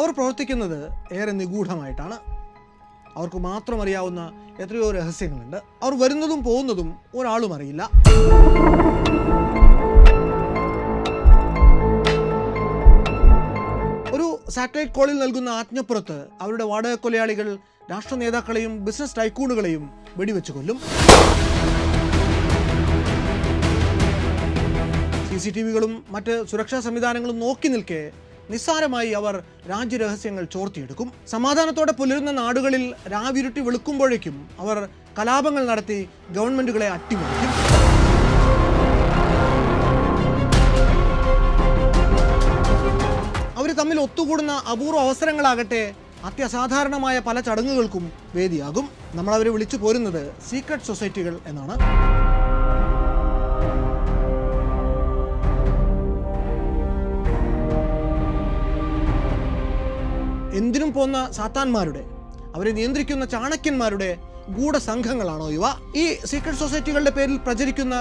അവർ പ്രവർത്തിക്കുന്നത് ഏറെ നിഗൂഢമായിട്ടാണ്. അവർക്ക് മാത്രം അറിയാവുന്ന എത്രയോ രഹസ്യങ്ങളുണ്ട്. അവർ വരുന്നതും പോകുന്നതും ഒരാളും അറിയില്ല. ഒരു സാറ്റലൈറ്റ് കോളിൽ നൽകുന്ന ആജ്ഞപ്പുറത്ത് അവരുടെ വാടക കൊലയാളികൾ രാഷ്ട്ര നേതാക്കളെയും ബിസിനസ് ടൈക്കൂണുകളെയും വെടിവെച്ച് കൊല്ലും. സി സി ടി വികളും മറ്റ് സുരക്ഷാ സംവിധാനങ്ങളും നോക്കി നിൽക്കെ നിസ്സാരമായി അവർ രാജ്യരഹസ്യങ്ങൾ ചോർത്തിയെടുക്കും. സമാധാനത്തോടെ പുലരുന്ന നാടുകളിൽ രാവിരുട്ടി വെളുക്കുമ്പോഴേക്കും അവർ കലാപങ്ങൾ നടത്തി ഗവൺമെന്റുകളെ അട്ടിമറിക്കും. അവർ തമ്മിൽ ഒത്തുകൂടുന്ന അപൂർവ അവസരങ്ങളാകട്ടെ അത്യസാധാരണമായ പല ചടങ്ങുകൾക്കും വേദിയാകും. നമ്മൾ അവരെ വിളിച്ചു പോരുന്നത് സീക്രട്ട് സൊസൈറ്റികൾ എന്നാണ്. എന്തിനും പോന്ന സാത്താന്മാരുടെ അവരെ നിയന്ത്രിക്കുന്ന ചാണക്യന്മാരുടെ ഗൂഢസംഘങ്ങളാണോ ഇവ? ഈ സീക്രട്ട് സൊസൈറ്റികളുടെ പേരിൽ പ്രചരിക്കുന്ന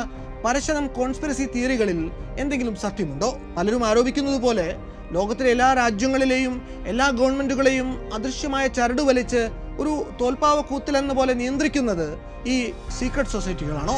പരശനം കോൺസ്പിറസി തിയറികളിൽ എന്തെങ്കിലും സത്യമുണ്ടോ? പലരും ആരോപിക്കുന്നത് പോലെ ലോകത്തിലെ എല്ലാ രാജ്യങ്ങളിലെയും എല്ലാ ഗവൺമെന്റുകളെയും അദൃശ്യമായ ചരട് വലിച്ച് ഒരു തോൽപ്പാവ കൂത്തിലെന്ന പോലെ നിയന്ത്രിക്കുന്നത് ഈ സീക്രട്ട് സൊസൈറ്റികളാണോ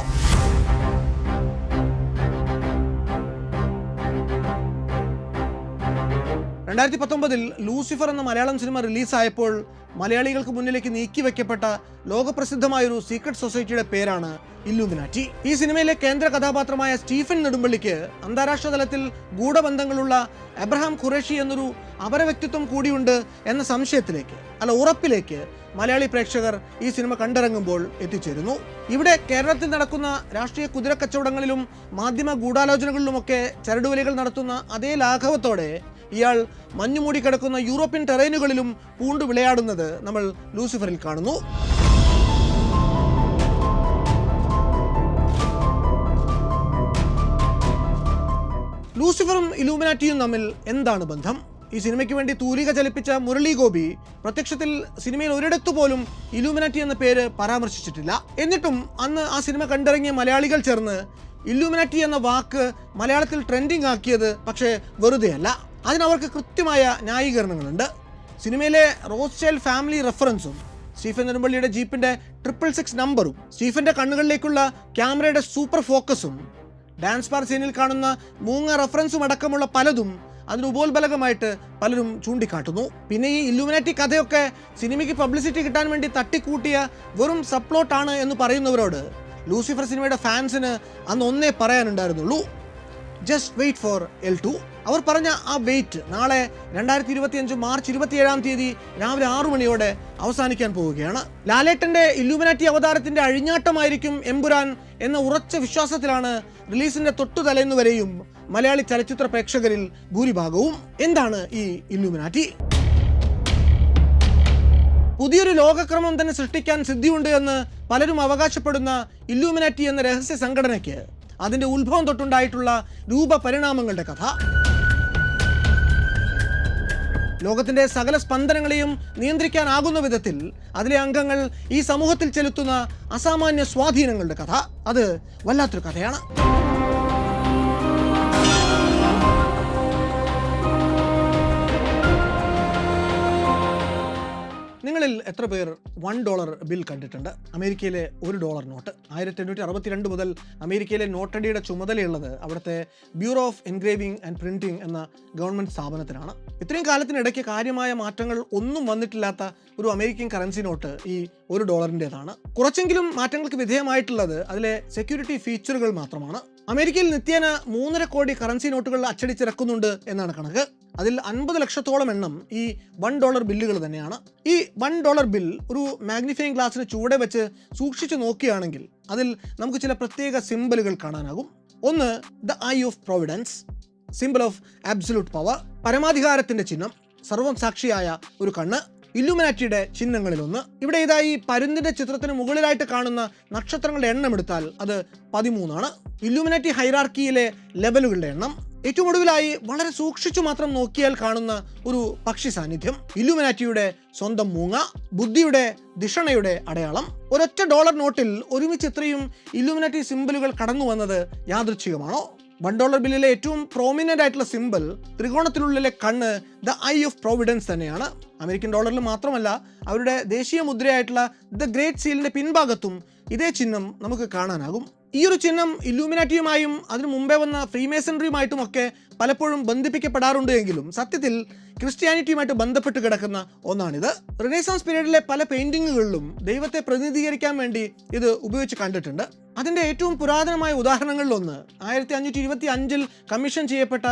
രണ്ടായിരത്തി പത്തൊമ്പതിൽ ലൂസിഫർ എന്ന മലയാളം സിനിമ റിലീസായപ്പോൾ മലയാളികൾക്ക് മുന്നിലേക്ക് നീക്കി വെക്കപ്പെട്ട ലോകപ്രസിദ്ധമായൊരു സീക്രട്ട് സൊസൈറ്റിയുടെ പേരാണ് ഇല്ലുമിനാറ്റി. ഈ സിനിമയിലെ കേന്ദ്ര കഥാപാത്രമായ സ്റ്റീഫൻ നെടുമ്പള്ളിക്ക് അന്താരാഷ്ട്ര തലത്തിൽ ഗൂഢബന്ധങ്ങളുള്ള എബ്രഹാം ഖുറേഷി എന്നൊരു അപരവ്യക്തിത്വം കൂടിയുണ്ട് എന്ന സംശയത്തിലേക്ക് അല്ല ഉറപ്പിലേക്ക് മലയാളി പ്രേക്ഷകർ ഈ സിനിമ കണ്ടിറങ്ങുമ്പോൾ എത്തിച്ചേരുന്നു. ഇവിടെ കേരളത്തിൽ നടക്കുന്ന രാഷ്ട്രീയ കുതിരക്കച്ചവടങ്ങളിലും മാധ്യമ ഗൂഢാലോചനകളിലുമൊക്കെ ചരടുവലികൾ നടത്തുന്ന അതേ ലാഘവത്തോടെ ഇയാൾ മഞ്ഞുമൂടി കിടക്കുന്ന യൂറോപ്യൻ ടെറൈനുകളിലും പൂണ്ടു വിളയാടുന്നത് നമ്മൾ ലൂസിഫറിൽ കാണുന്നു. ലൂസിഫറും ഇലൂമിനാറ്റിയും തമ്മിൽ എന്താണ് ബന്ധം? ഈ സിനിമയ്ക്ക് വേണ്ടി തൂലിക ചലിപ്പിച്ച മുരളി ഗോപി പ്രത്യക്ഷത്തിൽ സിനിമയിൽ ഒരിടത്തു പോലും ഇലൂമിനാറ്റി എന്ന പേര് പരാമർശിച്ചിട്ടില്ല. എന്നിട്ടും അന്ന് ആ സിനിമ കണ്ടിറങ്ങിയ മലയാളികൾ ചേർന്ന് ഇലൂമിനാറ്റി എന്ന വാക്ക് മലയാളത്തിൽ ട്രെൻഡിങ് ആക്കിയത് പക്ഷേ വെറുതെയല്ല. അതിനവർക്ക് കൃത്യമായ ന്യായീകരണങ്ങളുണ്ട്. സിനിമയിലെ റോസ്റ്റൈൽ ഫാമിലി റെഫറൻസും സ്റ്റീഫൻ നെടുമ്പള്ളിയുടെ ജീപ്പിന്റെ ട്രിപ്പിൾ സിക്സ് നമ്പറും സ്റ്റീഫന്റെ കണ്ണുകളിലേക്കുള്ള ക്യാമറയുടെ സൂപ്പർ ഫോക്കസും ഡാൻസ് ബാർ സീനിൽ കാണുന്ന മൂങ്ങ റെഫറൻസും അടക്കമുള്ള പലതും അതിന് ഉപോത്ബലകമായിട്ട് പലരും ചൂണ്ടിക്കാട്ടുന്നു. പിന്നെ ഈ ഇല്ലുമിനാറ്റി കഥയൊക്കെ സിനിമയ്ക്ക് പബ്ലിസിറ്റി കിട്ടാൻ വേണ്ടി തട്ടിക്കൂട്ടിയ വെറും സപ്ലോട്ടാണ് എന്ന് പറയുന്നവരോട് ലൂസിഫർ സിനിമയുടെ ഫാൻസിന് അന്ന് ഒന്നേ പറയാനുണ്ടായിരുന്നുള്ളൂ. Just wait for L two അവർ പറഞ്ഞ ആ വെയിറ്റ് നാളെ രണ്ടായിരത്തി ഇരുപത്തി അഞ്ച് മാർച്ച് ഇരുപത്തിയേഴാം തീയതി രാവിലെ ആറു മണിയോടെ അവസാനിക്കാൻ പോവുകയാണ്. ലാലേട്ടന്റെ ഇല്ലുമിനാറ്റി അവതാരത്തിന്റെ അഴിഞ്ഞാട്ടമായിരിക്കും എമ്പുരാൻ എന്ന ഉറച്ച വിശ്വാസത്തിലാണ് റിലീസിന്റെ തൊട്ടു തലേന്ന് വരെയും മലയാളി ചലച്ചിത്ര പ്രേക്ഷകരിൽ ഭൂരിഭാഗവും. എന്താണ് ഈ ഇല്ലുമിനാറ്റി? പുതിയൊരു ലോകക്രമം തന്നെ സൃഷ്ടിക്കാൻ സിദ്ധിയുണ്ട് എന്ന് പലരും അവകാശപ്പെടുന്ന ഇല്ലുമിനാറ്റി എന്ന രഹസ്യ സംഘടനയ്ക്ക് അതിന്റെ ഉത്ഭവം തൊട്ടുണ്ടായിട്ടുള്ള രൂപപരിണാമങ്ങളുടെ കഥ. ലോകത്തിന്റെ സകല സ്പന്ദനങ്ങളെയും നിയന്ത്രിക്കാനാകുന്ന വിധത്തിൽ അതിലെ അംഗങ്ങൾ ഈ സമൂഹത്തിൽ ചെലുത്തുന്ന അസാമാന്യ സ്വാധീനങ്ങളുടെ കഥ. അത് വല്ലാത്തൊരു കഥയാണ്. നിങ്ങളിൽ എത്ര പേർ വൺ ഡോളർ ബിൽ കണ്ടിട്ടുണ്ട്? അമേരിക്കയിലെ ഒരു ഡോളർ നോട്ട് ആയിരത്തി എണ്ണൂറ്റി അറുപത്തിരണ്ട് മുതൽ അമേരിക്കയിലെ നോട്ടടിയുടെ ചുമതലയുള്ളത് അവിടുത്തെ bureau of engraving and printing എന്ന ഗവൺമെന്റ് സ്ഥാപനത്തിനാണ്. ഇത്രയും കാലത്തിനിടയ്ക്ക് കാര്യമായ മാറ്റങ്ങൾ ഒന്നും വന്നിട്ടില്ലാത്ത ഒരു അമേരിക്കൻ കറൻസി നോട്ട് ഈ ഒരു ഡോളറിന്റെതാണ് കുറച്ചെങ്കിലും മാറ്റങ്ങൾക്ക് വിധേയമായിട്ടുള്ളത് അതിലെ സെക്യൂരിറ്റി ഫീച്ചറുകൾ മാത്രമാണ്. അമേരിക്കയിൽ നിത്യേന മൂന്നര കോടി കറൻസി നോട്ടുകൾ അച്ചടിച്ചിറക്കുന്നുണ്ട് എന്നാണ് കണക്ക്. അതിൽ അൻപത് ലക്ഷത്തോളം എണ്ണം ഈ വൺ ഡോളർ ബില്ലുകൾ തന്നെയാണ്. ഈ വൺ ഡോളർ ബിൽ ഒരു മാഗ്നിഫൈങ് ഗ്ലാസ്സിന് ചുവടെ വെച്ച് സൂക്ഷിച്ചു നോക്കുകയാണെങ്കിൽ അതിൽ നമുക്ക് ചില പ്രത്യേക സിംബലുകൾ കാണാനാകും. ഒന്ന് the eye of providence symbol of absolute power പരമാധികാരത്തിന്റെ ചിഹ്നം സർവം സാക്ഷിയായ ഒരു കണ്ണ് ഇല്ലുമിനാറ്റിയുടെ ചിഹ്നങ്ങളിലൊന്ന്. ഇവിടെ ഇതായി പരുന്തിന്റെ ചിത്രത്തിന് മുകളിലായിട്ട് കാണുന്ന നക്ഷത്രങ്ങളുടെ എണ്ണം എടുത്താൽ അത് പതിമൂന്നാണ്. ഇലുമിനാറ്റി ഹൈറാർക്കിയിലെ ലെവലുകളുടെ എണ്ണം. ഏറ്റവും ഒടുവിലായി വളരെ സൂക്ഷിച്ചു മാത്രം നോക്കിയാൽ കാണുന്ന ഒരു പക്ഷി സാന്നിധ്യം. ഇലുമിനാറ്റിയുടെ സ്വന്തം മൂങ്ങ ബുദ്ധിയുടെ ദിഷണയുടെ അടയാളം. ഒരൊറ്റ ഡോളർ നോട്ടിൽ ഒരുമിച്ച് ഇത്രയും ഇലുമിനാറ്റി സിമ്പിളുകൾ കടന്നു വന്നത് യാദൃച്ഛികമാണോ? വൺ ഡോളർ ബില്ലിലെ ഏറ്റവും പ്രോമിനന്റ് ആയിട്ടുള്ള സിമ്പിൾ ത്രികോണത്തിനുള്ളിലെ കണ്ണ് ദ ഐ ഓഫ് പ്രോവിഡൻസ് തന്നെയാണ്. അമേരിക്കൻ ഡോളറിൽ മാത്രമല്ല അവരുടെ ദേശീയ മുദ്രയായിട്ടുള്ള ദ ഗ്രേറ്റ് സീലിന്റെ പിൻഭാഗത്തും ഇതേ ചിഹ്നം നമുക്ക് കാണാനാകും. ഈ ഒരു ചിഹ്നം ഇലൂമിനാറ്റിയുമായും അതിനു മുമ്പേ വന്ന ഫ്രീമേസണറിയുമായിട്ടും ഒക്കെ പലപ്പോഴും ബന്ധിപ്പിക്കപ്പെടാറുണ്ട് എങ്കിലും സത്യത്തിൽ ക്രിസ്ത്യാനിറ്റിയുമായിട്ട് ബന്ധപ്പെട്ട് കിടക്കുന്ന ഒന്നാണിത്. റിനേസാൻസ് പീരീഡിലെ പല പെയിന്റിങ്ങുകളിലും ദൈവത്തെ പ്രതിനിധീകരിക്കാൻ വേണ്ടി ഇത് ഉപയോഗിച്ച് കണ്ടിട്ടുണ്ട്. അതിന്റെ ഏറ്റവും പുരാതനമായ ഉദാഹരണങ്ങളിലൊന്ന് ആയിരത്തി അഞ്ഞൂറ്റി ഇരുപത്തി അഞ്ചിൽ കമ്മീഷൻ ചെയ്യപ്പെട്ട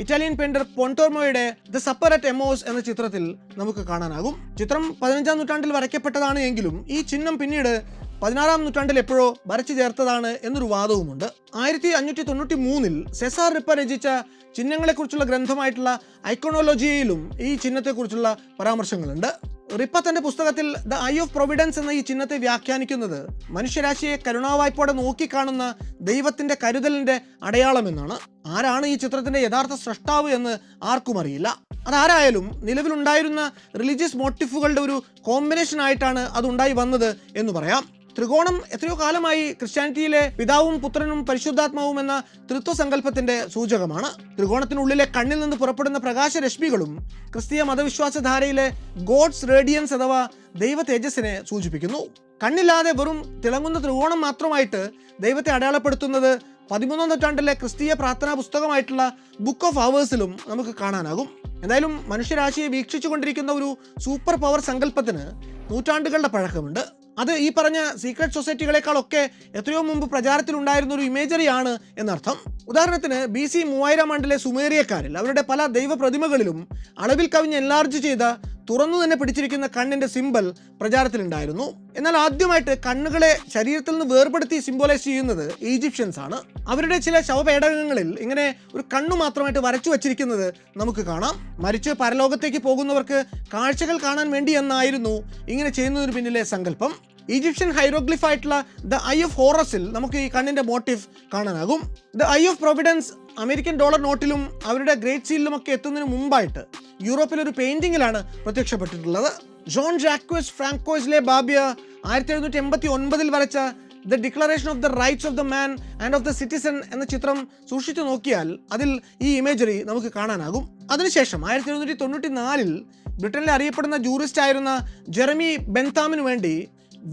ഇറ്റാലിയൻ പെയിന്റർ പൊണ്ടോർമോയുടെ ദ സപ്പർ അറ്റ് എമോസ് എന്ന ചിത്രത്തിൽ നമുക്ക് കാണാനാകും. ചിത്രം പതിനഞ്ചാം നൂറ്റാണ്ടിൽ വരയ്ക്കപ്പെട്ടതാണ് എങ്കിലും ഈ ചിഹ്നം പിന്നീട് പതിനാറാം നൂറ്റാണ്ടിൽ എപ്പോഴോ വരച്ചു ചേർത്തതാണ് എന്നൊരു വാദവുമുണ്ട്. ആയിരത്തി അഞ്ഞൂറ്റി തൊണ്ണൂറ്റി മൂന്നിൽ സെസാർ റിപ്പ രചിച്ച ചിഹ്നങ്ങളെക്കുറിച്ചുള്ള ഗ്രന്ഥമായിട്ടുള്ള ഐക്കോണോളജിയയിലും ഈ ചിഹ്നത്തെക്കുറിച്ചുള്ള പരാമർശങ്ങളുണ്ട്. റിപ്പ തന്റെ പുസ്തകത്തിൽ ദ ഐ ഓഫ് പ്രൊവിഡൻസ് എന്ന ഈ ചിഹ്നത്തെ വ്യാഖ്യാനിക്കുന്നത് മനുഷ്യരാശിയെ കരുണാവായ്പോടെ നോക്കിക്കാണുന്ന ദൈവത്തിന്റെ കരുതലിന്റെ അടയാളമെന്നാണ്. ആരാണ് ഈ ചിത്രത്തിന്റെ യഥാർത്ഥ സൃഷ്ടാവ് എന്ന് ആർക്കും അറിയില്ല. അതാരായാലും നിലവിലുണ്ടായിരുന്ന റിലീജിയസ് മോട്ടിഫുകളുടെ ഒരു കോമ്പിനേഷൻ ആയിട്ടാണ് അതുണ്ടായി വന്നത് എന്ന് പറയാം. ത്രികോണം എത്രയോ കാലമായി ക്രിസ്ത്യാനിറ്റിയിലെ പിതാവും പുത്രനും പരിശുദ്ധാത്മാവും എന്ന തൃത്വ സങ്കല്പത്തിന്റെ സൂചകമാണ്. ത്രികോണത്തിനുള്ളിലെ കണ്ണിൽ നിന്ന് പുറപ്പെടുന്ന പ്രകാശരശ്മികളും ക്രിസ്തീയ മതവിശ്വാസധാരയിലെ ഗോഡ്സ് റേഡിയൻസ് അഥവാ ദൈവ തേജസ്സിനെ സൂചിപ്പിക്കുന്നു. കണ്ണില്ലാതെ വെറും തിളങ്ങുന്ന ത്രികോണം മാത്രമായിട്ട് ദൈവത്തെ അടയാളപ്പെടുത്തുന്നത് പതിമൂന്നാം നൂറ്റാണ്ടിലെ ക്രിസ്തീയ പ്രാർത്ഥനാ പുസ്തകമായിട്ടുള്ള ബുക്ക് ഓഫ് അവേഴ്സിലും നമുക്ക് കാണാനാകും. എന്തായാലും മനുഷ്യരാശിയെ വീക്ഷിച്ചു കൊണ്ടിരിക്കുന്ന ഒരു സൂപ്പർ പവർ സങ്കല്പത്തിന് നൂറ്റാണ്ടുകളുടെ പഴക്കമുണ്ട്. അത് ഈ പറഞ്ഞ സീക്രട്ട് സൊസൈറ്റികളെക്കാളൊക്കെ എത്രയോ മുമ്പ് പ്രചാരത്തിലുണ്ടായിരുന്ന ഒരു ഇമേജറിയാണ് എന്നർത്ഥം. ഉദാഹരണത്തിന് ബി സി മൂവായിരം ആണ്ടിലെ സുമേറിയക്കാരിൽ അവരുടെ പല ദൈവപ്രതിമകളിലും അളവിൽ കവിഞ്ഞ് എൻലാർജ് ചെയ്ത തുറന്നു തന്നെ പിടിച്ചിരിക്കുന്ന കണ്ണിന്റെ സിമ്പൽ പ്രചാരത്തിലുണ്ടായിരുന്നു. എന്നാൽ ആദ്യമായിട്ട് കണ്ണുകളെ ശരീരത്തിൽ നിന്ന് വേർപെടുത്തി സിംബോലൈസ് ചെയ്യുന്നത് ഈജിപ്ഷ്യൻസ് ആണ്. അവരുടെ ചില ശവപേടകങ്ങളിൽ ഇങ്ങനെ ഒരു കണ്ണു മാത്രമായിട്ട് വരച്ചു വച്ചിരിക്കുന്നത് നമുക്ക് കാണാം. മരിച്ച് പരലോകത്തേക്ക് പോകുന്നവർക്ക് കാഴ്ചകൾ കാണാൻ വേണ്ടി എന്നായിരുന്നു ഇങ്ങനെ ചെയ്യുന്നതിന് പിന്നിലെ സങ്കല്പം. ഈജിപ്ഷ്യൻ ഹൈറോഗ്ലിഫ് ആയിട്ടുള്ള ദ ഐ ഓഫ് ഹോറസിൽ നമുക്ക് ഈ കണ്ണിന്റെ മോട്ടീവ് കാണാനാകും. The eye of providence American dollar നോട്ടിലും അവരുടെ ഗ്രേറ്റ് സീലിലും ഒക്കെ എത്തുന്നതിന് മുമ്പായിട്ട് യൂറോപ്പിൽ ഒരു പെയിന്റിങ്ങിലാണ് പ്രത്യക്ഷപ്പെട്ടിട്ടുള്ളത്. ജോൺ ജാക്വസ് ഫ്രാങ്കോയിസ്ലെ ബാബിയ ആയിരത്തി എഴുന്നൂറ്റി എൺപത്തി ഒൻപതിൽ വരച്ച the declaration of the rights of the man and of the citizen എന്ന ചിത്രം സൂക്ഷിച്ചു നോക്കിയാൽ അതിൽ ഈ ഇമേജറി നമുക്ക് കാണാനാകും. അതിനുശേഷം ആയിരത്തി എഴുന്നൂറ്റി തൊണ്ണൂറ്റി നാലിൽ ബ്രിട്ടനിലെ അറിയപ്പെടുന്ന ജൂറിസ്റ്റ് ആയിരുന്ന ജെറമി ബെൻതാമിന് വേണ്ടി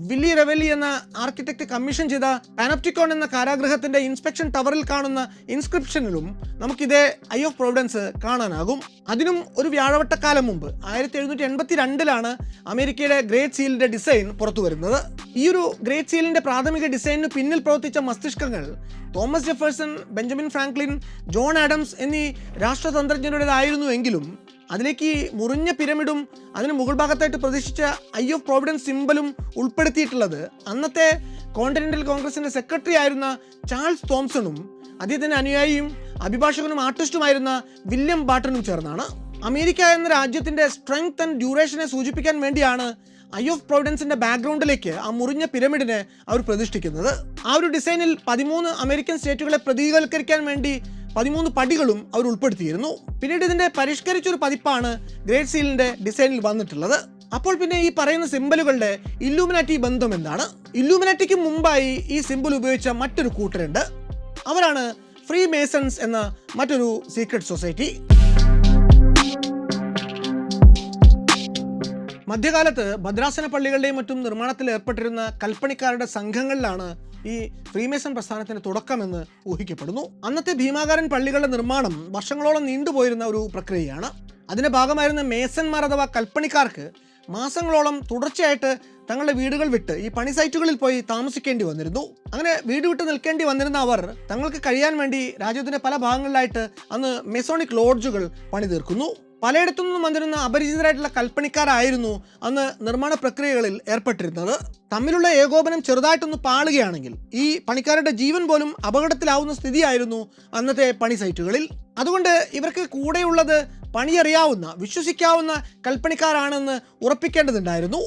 വില്ലി റെവലി എന്ന ആർക്കിടെക്ട് കമ്മീഷൻ ചെയ്ത പാനപ്റ്റിക്കോൺ എന്ന കാരാഗ്രഹത്തിന്റെ ഇൻസ്പെക്ഷൻ ടവറിൽ കാണുന്ന ഇൻസ്ക്രിപ്ഷനിലും നമുക്കിതേ ഐ ഓഫ് പ്രൊവിഡൻസ് കാണാനാകും. അതിനും ഒരു വ്യാഴവട്ടക്കാലം മുമ്പ് ആയിരത്തി എഴുന്നൂറ്റി എൺപത്തി രണ്ടിലാണ് അമേരിക്കയുടെ ഗ്രേറ്റ് സീലിന്റെ ഡിസൈൻ പുറത്തു വരുന്നത് ഈ ഒരു ഗ്രേറ്റ് സീലിന്റെ പ്രാഥമിക ഡിസൈനിന് പിന്നിൽ പ്രവർത്തിച്ച മസ്തിഷ്കങ്ങൾ Thomas Jefferson Benjamin Franklin John Adams എന്നീ രാഷ്ട്രതന്ത്രജ്ഞരുടേതായിരുന്നു എങ്കിലും അതിലേക്ക് ഈ മുറിഞ്ഞ പിരമിഡും അതിന് മുകൾ ഭാഗത്തായിട്ട് പ്രതീക്ഷിച്ച ഐ ഓഫ് പ്രോവിഡൻസ് സിമ്പലും ഉൾപ്പെടുത്തിയിട്ടുള്ളത്. അന്നത്തെ കോണ്ടിനെന്റൽ കോൺഗ്രസിന്റെ സെക്രട്ടറി ആയിരുന്ന ചാൾസ് തോംസണും അദ്ദേഹത്തിന്റെ അനുയായിയും അഭിഭാഷകനും ആർട്ടിസ്റ്റുമായിരുന്ന വില്യം ബാട്ടനും ചേർന്നാണ്. അമേരിക്ക എന്ന രാജ്യത്തിന്റെ സ്ട്രെങ്ത് ആൻഡ് ഡ്യൂറേഷനെ സൂചിപ്പിക്കാൻ വേണ്ടിയാണ് ഐ ഓഫ് പ്രൊവിഡൻസിന്റെ ബാക്ക്ഗ്രൗണ്ടിലേക്ക് ആ മുറിഞ്ഞ പിരമിഡിനെ അവർ പ്രതിഷ്ഠിക്കുന്നത്. ആ ഒരു ഡിസൈനിൽ പതിമൂന്ന് അമേരിക്കൻ സ്റ്റേറ്റുകളെ പ്രതീകവൽക്കരിക്കാൻ വേണ്ടി പതിമൂന്ന് പടികളും അവർ ഉൾപ്പെടുത്തിയിരുന്നു. പിന്നീട് ഇതിന്റെ പരിഷ്കരിച്ചൊരു പതിപ്പാണ് ഗ്രേറ്റ് സീലിന്റെ ഡിസൈനിൽ വന്നിട്ടുള്ളത്. അപ്പോൾ പിന്നെ ഈ പറയുന്ന സിമ്പലുകളുടെ ഇല്ലൂമിനാറ്റി ബന്ധം എന്താണ്? ഇല്ലൂമിനാറ്റിക്ക് മുമ്പായി ഈ സിമ്പിൾ ഉപയോഗിച്ച മറ്റൊരു കൂട്ടരുണ്ട്. അവരാണ് ഫ്രീ മേസൺസ് എന്ന മറ്റൊരു സീക്രട്ട് സൊസൈറ്റി. മധ്യകാലത്ത് ഭദ്രാസന പള്ളികളുടെയും മറ്റും നിർമ്മാണത്തിൽ ഏർപ്പെട്ടിരുന്ന കൽപ്പണിക്കാരുടെ സംഘങ്ങളിലാണ് ഈ ഫ്രീമേസൺ പ്രസ്ഥാനത്തിന് തുടക്കമെന്ന് ഊഹിക്കപ്പെടുന്നു. അന്നത്തെ ഭീമാകാരൻ പള്ളികളുടെ നിർമ്മാണം വർഷങ്ങളോളം നീണ്ടുപോയിരുന്ന ഒരു പ്രക്രിയയാണ്. അതിന്റെ ഭാഗമായിരുന്ന മേസന്മാർ അഥവാ കൽപ്പണിക്കാർക്ക് മാസങ്ങളോളം തുടർച്ചയായിട്ട് തങ്ങളുടെ വീടുകൾ വിട്ട് ഈ പണി സൈറ്റുകളിൽ പോയി താമസിക്കേണ്ടി വന്നിരുന്നു. അങ്ങനെ വീട് വിട്ട് നിൽക്കേണ്ടി വന്നിരുന്ന അവർ തങ്ങൾക്ക് കഴിയാൻ വേണ്ടി രാജ്യത്തിന്റെ പല ഭാഗങ്ങളിലായിട്ട് അന്ന് മെസോണിക് ലോഡ്ജുകൾ പണി തീർക്കുന്നു പലയിടത്തു നിന്നും വന്നിരുന്ന അപരിചിതരായിട്ടുള്ള കൽപ്പണിക്കാരായിരുന്നു അന്ന് നിർമ്മാണ പ്രക്രിയകളിൽ ഏർപ്പെട്ടിരുന്നത്. തമ്മിലുള്ള ഏകോപനം ചെറുതായിട്ടൊന്ന് പാളുകയാണെങ്കിൽ ഈ പണിക്കാരുടെ ജീവൻ പോലും അപകടത്തിലാവുന്ന സ്ഥിതിയായിരുന്നു അന്നത്തെ പണി സൈറ്റുകളിൽ. അതുകൊണ്ട് ഇവർക്ക് കൂടെയുള്ളത് പണിയറിയാവുന്ന വിശ്വസിക്കാവുന്ന കൽപ്പണിക്കാരാണെന്ന് ഉറപ്പിക്കേണ്ടതുണ്ടായിരുന്നു.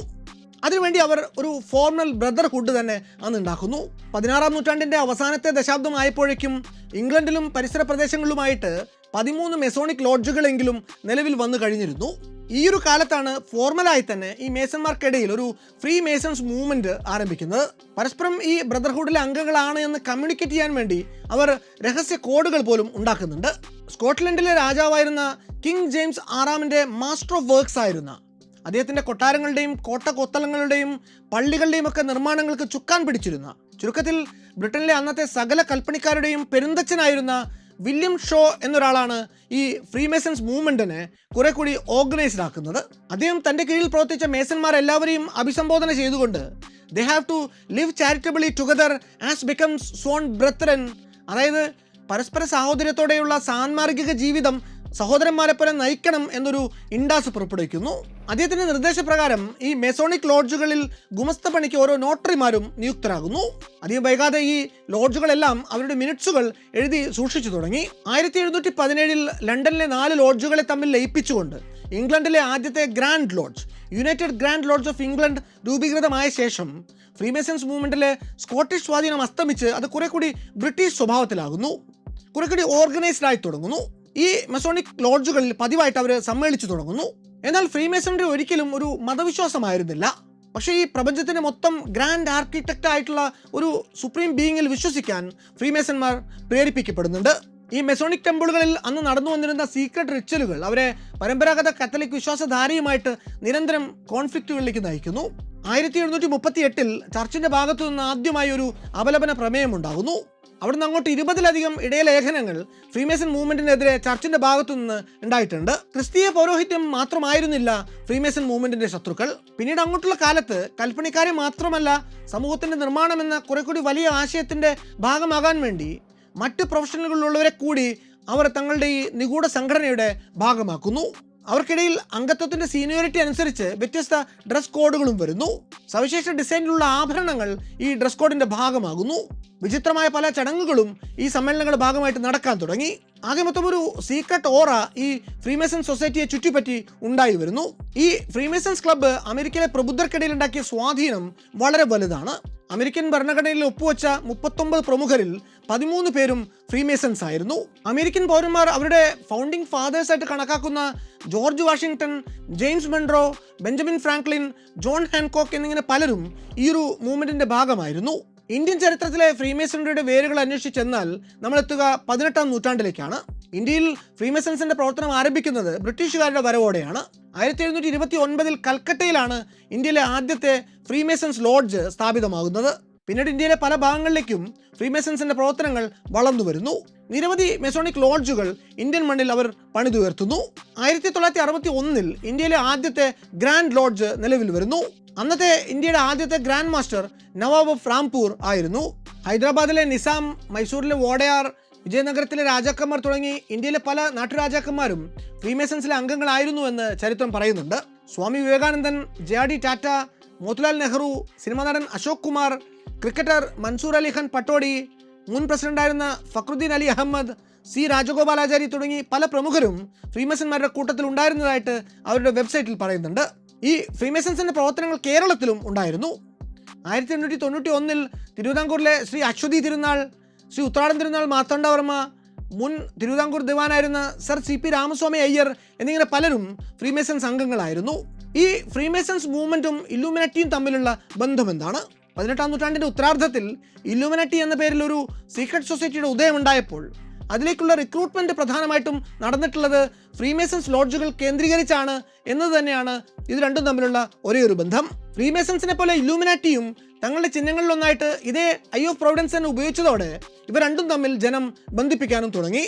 അതിനുവേണ്ടി അവർ ഒരു ഫോർമൽ ബ്രദർഹുഡ് തന്നെ അന്ന് ഉണ്ടാക്കുന്നു. പതിനാറാം നൂറ്റാണ്ടിന്റെ അവസാനത്തെ ദശാബ്ദമായപ്പോഴേക്കും ഇംഗ്ലണ്ടിലും പരിസര പ്രദേശങ്ങളിലുമായിട്ട് പതിമൂന്ന് മെസോണിക് ലോഡ്ജുകളെങ്കിലും നിലവിൽ വന്നു കഴിഞ്ഞിരുന്നു. ഈ ഒരു കാലത്താണ് ഫോർമലായി തന്നെ ഈ മേസന്മാർക്കിടയിൽ ഒരു ഫ്രീ മേസൺസ് മൂവ്മെന്റ് ആരംഭിക്കുന്നത്. പരസ്പരം ഈ ബ്രദർഹുഡിലെ അംഗങ്ങളാണ് എന്ന് കമ്മ്യൂണിക്കേറ്റ് ചെയ്യാൻ വേണ്ടി അവർ രഹസ്യ കോഡുകൾ പോലും ഉണ്ടാക്കുന്നുണ്ട്. സ്കോട്ട്ലൻഡിലെ രാജാവായിരുന്ന കിങ് ജെയിംസ് ആറാമിന്റെ മാസ്റ്റർ ഓഫ് വർക്ക്സ് ആയിരുന്ന. അദ്ദേഹത്തിന്റെ കൊട്ടാരങ്ങളുടെയും കോട്ട കൊത്തളങ്ങളുടെയും പള്ളികളുടെയും ഒക്കെ നിർമ്മാണങ്ങൾക്ക് ചുക്കാൻ പിടിച്ചിരുന്ന. ചുരുക്കത്തിൽ ബ്രിട്ടനിലെ അന്നത്തെ സകല കൽപ്പണിക്കാരുടെയും പെരുന്തച്ഛനായിരുന്ന വില്യം ഷോ എന്നൊരാളാണ് ഈ ഫ്രീ മേസൺസ് മൂവ്മെന്റിനെ കുറെ കൂടി ഓർഗനൈസ്ഡ് ആക്കുന്നത്. അദ്ദേഹം തന്റെ കീഴിൽ പ്രവർത്തിച്ച മേസന്മാർ എല്ലാവരെയും അഭിസംബോധന ചെയ്തുകൊണ്ട് they have to live charitably together as becomes sworn brethren അതായത് പരസ്പര സാഹോദര്യത്തോടെയുള്ള സാൻമാർഗിക ജീവിതം സഹോദരന്മാരെ പോലെ നയിക്കണം എന്നൊരു ഇൻഡാസ് പുറപ്പെടുവിക്കുന്നു. അദ്ദേഹത്തിന്റെ നിർദ്ദേശപ്രകാരം ഈ മെസോണിക് ലോഡ്ജുകളിൽ ഗുമസ്ത പണിക്ക് ഓരോ നോട്ടറിമാരും നിയുക്തരാകുന്നു. അധികം വൈകാതെ ഈ ലോഡ്ജുകളെല്ലാം അവരുടെ മിനിറ്റ്സുകൾ എഴുതി സൂക്ഷിച്ചു തുടങ്ങി. ആയിരത്തി എഴുന്നൂറ്റി പതിനേഴിൽ ലണ്ടനിലെ നാല് ലോഡ്ജുകളെ തമ്മിൽ ലയിപ്പിച്ചുകൊണ്ട് ഇംഗ്ലണ്ടിലെ ആദ്യത്തെ grand lodge united grand lodge of England രൂപീകൃതമായ ശേഷം ഫ്രീമേസൺസ് മൂവ്മെന്റിലെ സ്കോട്ടിഷ് സ്വാധീനം അസ്തമിച്ച് അത് കുറെ കൂടി ബ്രിട്ടീഷ് സ്വഭാവത്തിലാകുന്നു. കുറെ കൂടി ഓർഗനൈസ്ഡ് ആയി തുടങ്ങുന്നു. ഈ മെസോണിക് ലോഡ്ജുകളിൽ പതിവായിട്ട് അവർ സമ്മേളിച്ചു തുടങ്ങുന്നു. എന്നാൽ ഫ്രീമേസണറി ഒരിക്കലും ഒരു മതവിശ്വാസമായിരുന്നില്ല. പക്ഷേ ഈ പ്രപഞ്ചത്തിന്റെ മൊത്തം ഗ്രാൻഡ് ആർക്കിടെക്റ്റ് ആയിട്ടുള്ള ഒരു സുപ്രീം ബീയിങ്ങിൽ വിശ്വസിക്കാൻ ഫ്രീമേസന്മാർ പ്രേരിപ്പിക്കപ്പെടുന്നുണ്ട്. ഈ മെസോണിക് ടെമ്പിളുകളിൽ അന്ന് നടന്നു വന്നിരുന്ന സീക്രട്ട് റിച്വലുകൾ അവരെ പരമ്പരാഗത കത്തലിക് വിശ്വാസധാരയുമായിട്ട് നിരന്തരം കോൺഫ്ലിക്റ്റുകളിലേക്ക് നയിക്കുന്നു. ആയിരത്തി എഴുന്നൂറ്റി മുപ്പത്തി എട്ടിൽ ചർച്ചിന്റെ ഭാഗത്തു നിന്ന് ആദ്യമായി ഒരു അപലപന പ്രമേയം ഉണ്ടാകുന്നു. അവിടുന്ന് അങ്ങോട്ട് ഇരുപതിലധികം ഇടയലേഖനങ്ങൾ ഫ്രീമേസൺ മൂവ്മെന്റിനെതിരെ ചർച്ചിന്റെ ഭാഗത്തു നിന്ന് ഉണ്ടായിട്ടുണ്ട്. ക്രിസ്തീയ പൗരോഹിത്യം മാത്രമായിരുന്നില്ല ഫ്രീമേസൺ മൂവ്മെന്റിന്റെ ശത്രുക്കൾ. പിന്നീട് അങ്ങോട്ടുള്ള കാലത്ത് കൽപ്പണിക്കാരെ മാത്രമല്ല സമൂഹത്തിന്റെ നിർമ്മാണം എന്ന കുറെ കൂടി വലിയ ആശയത്തിന്റെ ഭാഗമാകാൻ വേണ്ടി മറ്റ് പ്രൊഫഷണലുകളിലുള്ളവരെ കൂടി അവർ തങ്ങളുടെ ഈ നിഗൂഢ സംഘടനയുടെ ഭാഗമാക്കുന്നു. അവർക്കിടയിൽ അംഗത്വത്തിന്റെ സീനിയോറിറ്റി അനുസരിച്ച് വ്യത്യസ്ത ഡ്രസ് കോഡുകളും വരുന്നു. സവിശേഷ ഡിസൈനിലുള്ള ആഭരണങ്ങൾ ഈ ഡ്രസ് കോഡിന്റെ ഭാഗമാകുന്നു. വിചിത്രമായ പല ചടങ്ങുകളും ഈ സമ്മേളനങ്ങളുടെ ഭാഗമായിട്ട് നടക്കാൻ തുടങ്ങി. ആകെ മൊത്തം ഒരു സീക്രട്ട് ഓറ ഈ ഫ്രീമേസൺ സൊസൈറ്റിയെ ചുറ്റിപ്പറ്റി ഉണ്ടായി വരുന്നു. ഈ ഫ്രീമേസൺസ് ക്ലബ്ബ് അമേരിക്കയിലെ പ്രബുദ്ധർക്കിടയിൽ ഉണ്ടാക്കിയ സ്വാധീനം വളരെ വലുതാണ്. അമേരിക്കൻ ഭരണഘടനയിൽ ഒപ്പുവെച്ച മുപ്പത്തൊമ്പത് പ്രമുഖരിൽ പതിമൂന്ന് പേരും ഫ്രീമേസൺസ് ആയിരുന്നു. അമേരിക്കൻ പൗരന്മാർ അവരുടെ ഫൗണ്ടിംഗ് ഫാദേഴ്സ് ആയിട്ട് കണക്കാക്കുന്ന ജോർജ് വാഷിങ്ടൺ ജെയിംസ് മെൻഡ്രോ ബെഞ്ചമിൻ ഫ്രാങ്ക്ലിൻ ജോൺ ഹാൻകോക്ക് എന്നിങ്ങനെ പലരും ഈ ഒരു മൂവ്മെന്റിന്റെ ഭാഗമായിരുന്നു. ഇന്ത്യൻ ചരിത്രത്തിലെ ഫ്രീമേസണറിയുടെ വേരുകൾ അന്വേഷിച്ചെന്നാൽ നമ്മളെത്തുക പതിനെട്ടാം നൂറ്റാണ്ടിലേക്കാണ്. ഇന്ത്യയിൽ ഫ്രീമേസൺസിന്റെ പ്രവർത്തനം ആരംഭിക്കുന്നത് ബ്രിട്ടീഷുകാരുടെ വരവോടെയാണ്. ആയിരത്തി എഴുന്നൂറ്റി ഇരുപത്തി ഒൻപതിൽ കൽക്കട്ടയിലാണ് ഇന്ത്യയിലെ ആദ്യത്തെ ഫ്രീമേസൺസ് ലോഡ്ജ് സ്ഥാപിതമാകുന്നത്. പിന്നീട് ഇന്ത്യയിലെ പല ഭാഗങ്ങളിലേക്കും ഫ്രീമേസൺസിന്റെ പ്രവർത്തനങ്ങൾ വളർന്നു വരുന്നു. നിരവധി മെസോണിക് ലോഡ്ജുകൾ ഇന്ത്യൻ മണ്ണിൽ അവർ പണിതുയർത്തുന്നു. ആയിരത്തി തൊള്ളായിരത്തി അറുപത്തി ഒന്നിൽ ഇന്ത്യയിലെ ആദ്യത്തെ ഗ്രാൻഡ് ലോഡ്ജ് നിലവിൽ വരുന്നു. അന്നത്തെ ഇന്ത്യയുടെ ആദ്യത്തെ grand master Nawab of Rampur ആയിരുന്നു. ഹൈദരാബാദിലെ നിസാം മൈസൂരിലെ വോഡയാർ വിജയനഗരത്തിലെ രാജാക്കന്മാർ തുടങ്ങി ഇന്ത്യയിലെ പല നാട്ടുരാജാക്കന്മാരും ഫ്രീമേസൺസിലെ അംഗങ്ങളായിരുന്നു എന്ന് ചരിത്രം പറയുന്നുണ്ട്. Swami Vivekanandan J R D Tata Motilal Nehru cinema നടൻ അശോക് കുമാർ ക്രിക്കറ്റർ മൻസൂർ അലിഖാൻ പട്ടോഡി മുൻ പ്രസിഡന്റായിരുന്ന ഫക്രുദ്ദീൻ അലി അഹമ്മദ് സി രാജഗോപാലാചാരി തുടങ്ങി പല പ്രമുഖരും ഫ്രീമേസന്മാരുടെ കൂട്ടത്തിൽ ഉണ്ടായിരുന്നതായിട്ട് അവരുടെ വെബ്സൈറ്റിൽ പറയുന്നുണ്ട്. ഈ ഫ്രീമേസൺസിന്റെ പ്രവർത്തനങ്ങൾ കേരളത്തിലും ഉണ്ടായിരുന്നു. ആയിരത്തി എണ്ണൂറ്റി തൊണ്ണൂറ്റി ഒന്നിൽ തിരുവിതാംകൂറിലെ ശ്രീ അശ്വതി തിരുനാൾ ശ്രീ ഉത്രാടൻ തിരുനാൾ മാർത്താണ്ഡവർമ്മ മുൻ Thiruvithamkoor ദിവാനായിരുന്ന sir C P Ramaswami Iyer എന്നിങ്ങനെ പലരും ഫ്രീമേസൺസ് അംഗങ്ങളായിരുന്നു. ഈ ഫ്രീമേസൺസ് മൂവ്മെന്റും ഇല്ലുമിനറ്റിയും തമ്മിലുള്ള ബന്ധം എന്താണ് പതിനെട്ടാം നൂറ്റാണ്ടിന്റെ ഉത്തരാർദ്ധത്തിൽ ഇല്ലുമിനറ്റി എന്ന പേരിൽ ഒരു സീക്രട്ട് സൊസൈറ്റിയുടെ ഉദയം ഉണ്ടായപ്പോൾ അതിലേക്കുള്ള റിക്രൂട്ട്മെന്റ് പ്രധാനമായിട്ടും നടന്നിട്ടുള്ളത് ഫ്രീമേസൺസ് ലോഡ്ജുകൾ കേന്ദ്രീകരിച്ചാണ് എന്നത് തന്നെയാണ് ഇത് രണ്ടും തമ്മിലുള്ള ഒരേ ഒരു ബന്ധം. ഫ്രീമേസൺസിനെ പോലെ ഇലൂമിനാറ്റിയും തങ്ങളുടെ ചിഹ്നങ്ങളിലൊന്നായിട്ട് ഇതേ ഐ ഓഫ് പ്രൊവിഡൻസ് തന്നെ ഉപയോഗിച്ചതോടെ ഇവ രണ്ടും തമ്മിൽ ജനം ബന്ധിപ്പിക്കാനും തുടങ്ങി.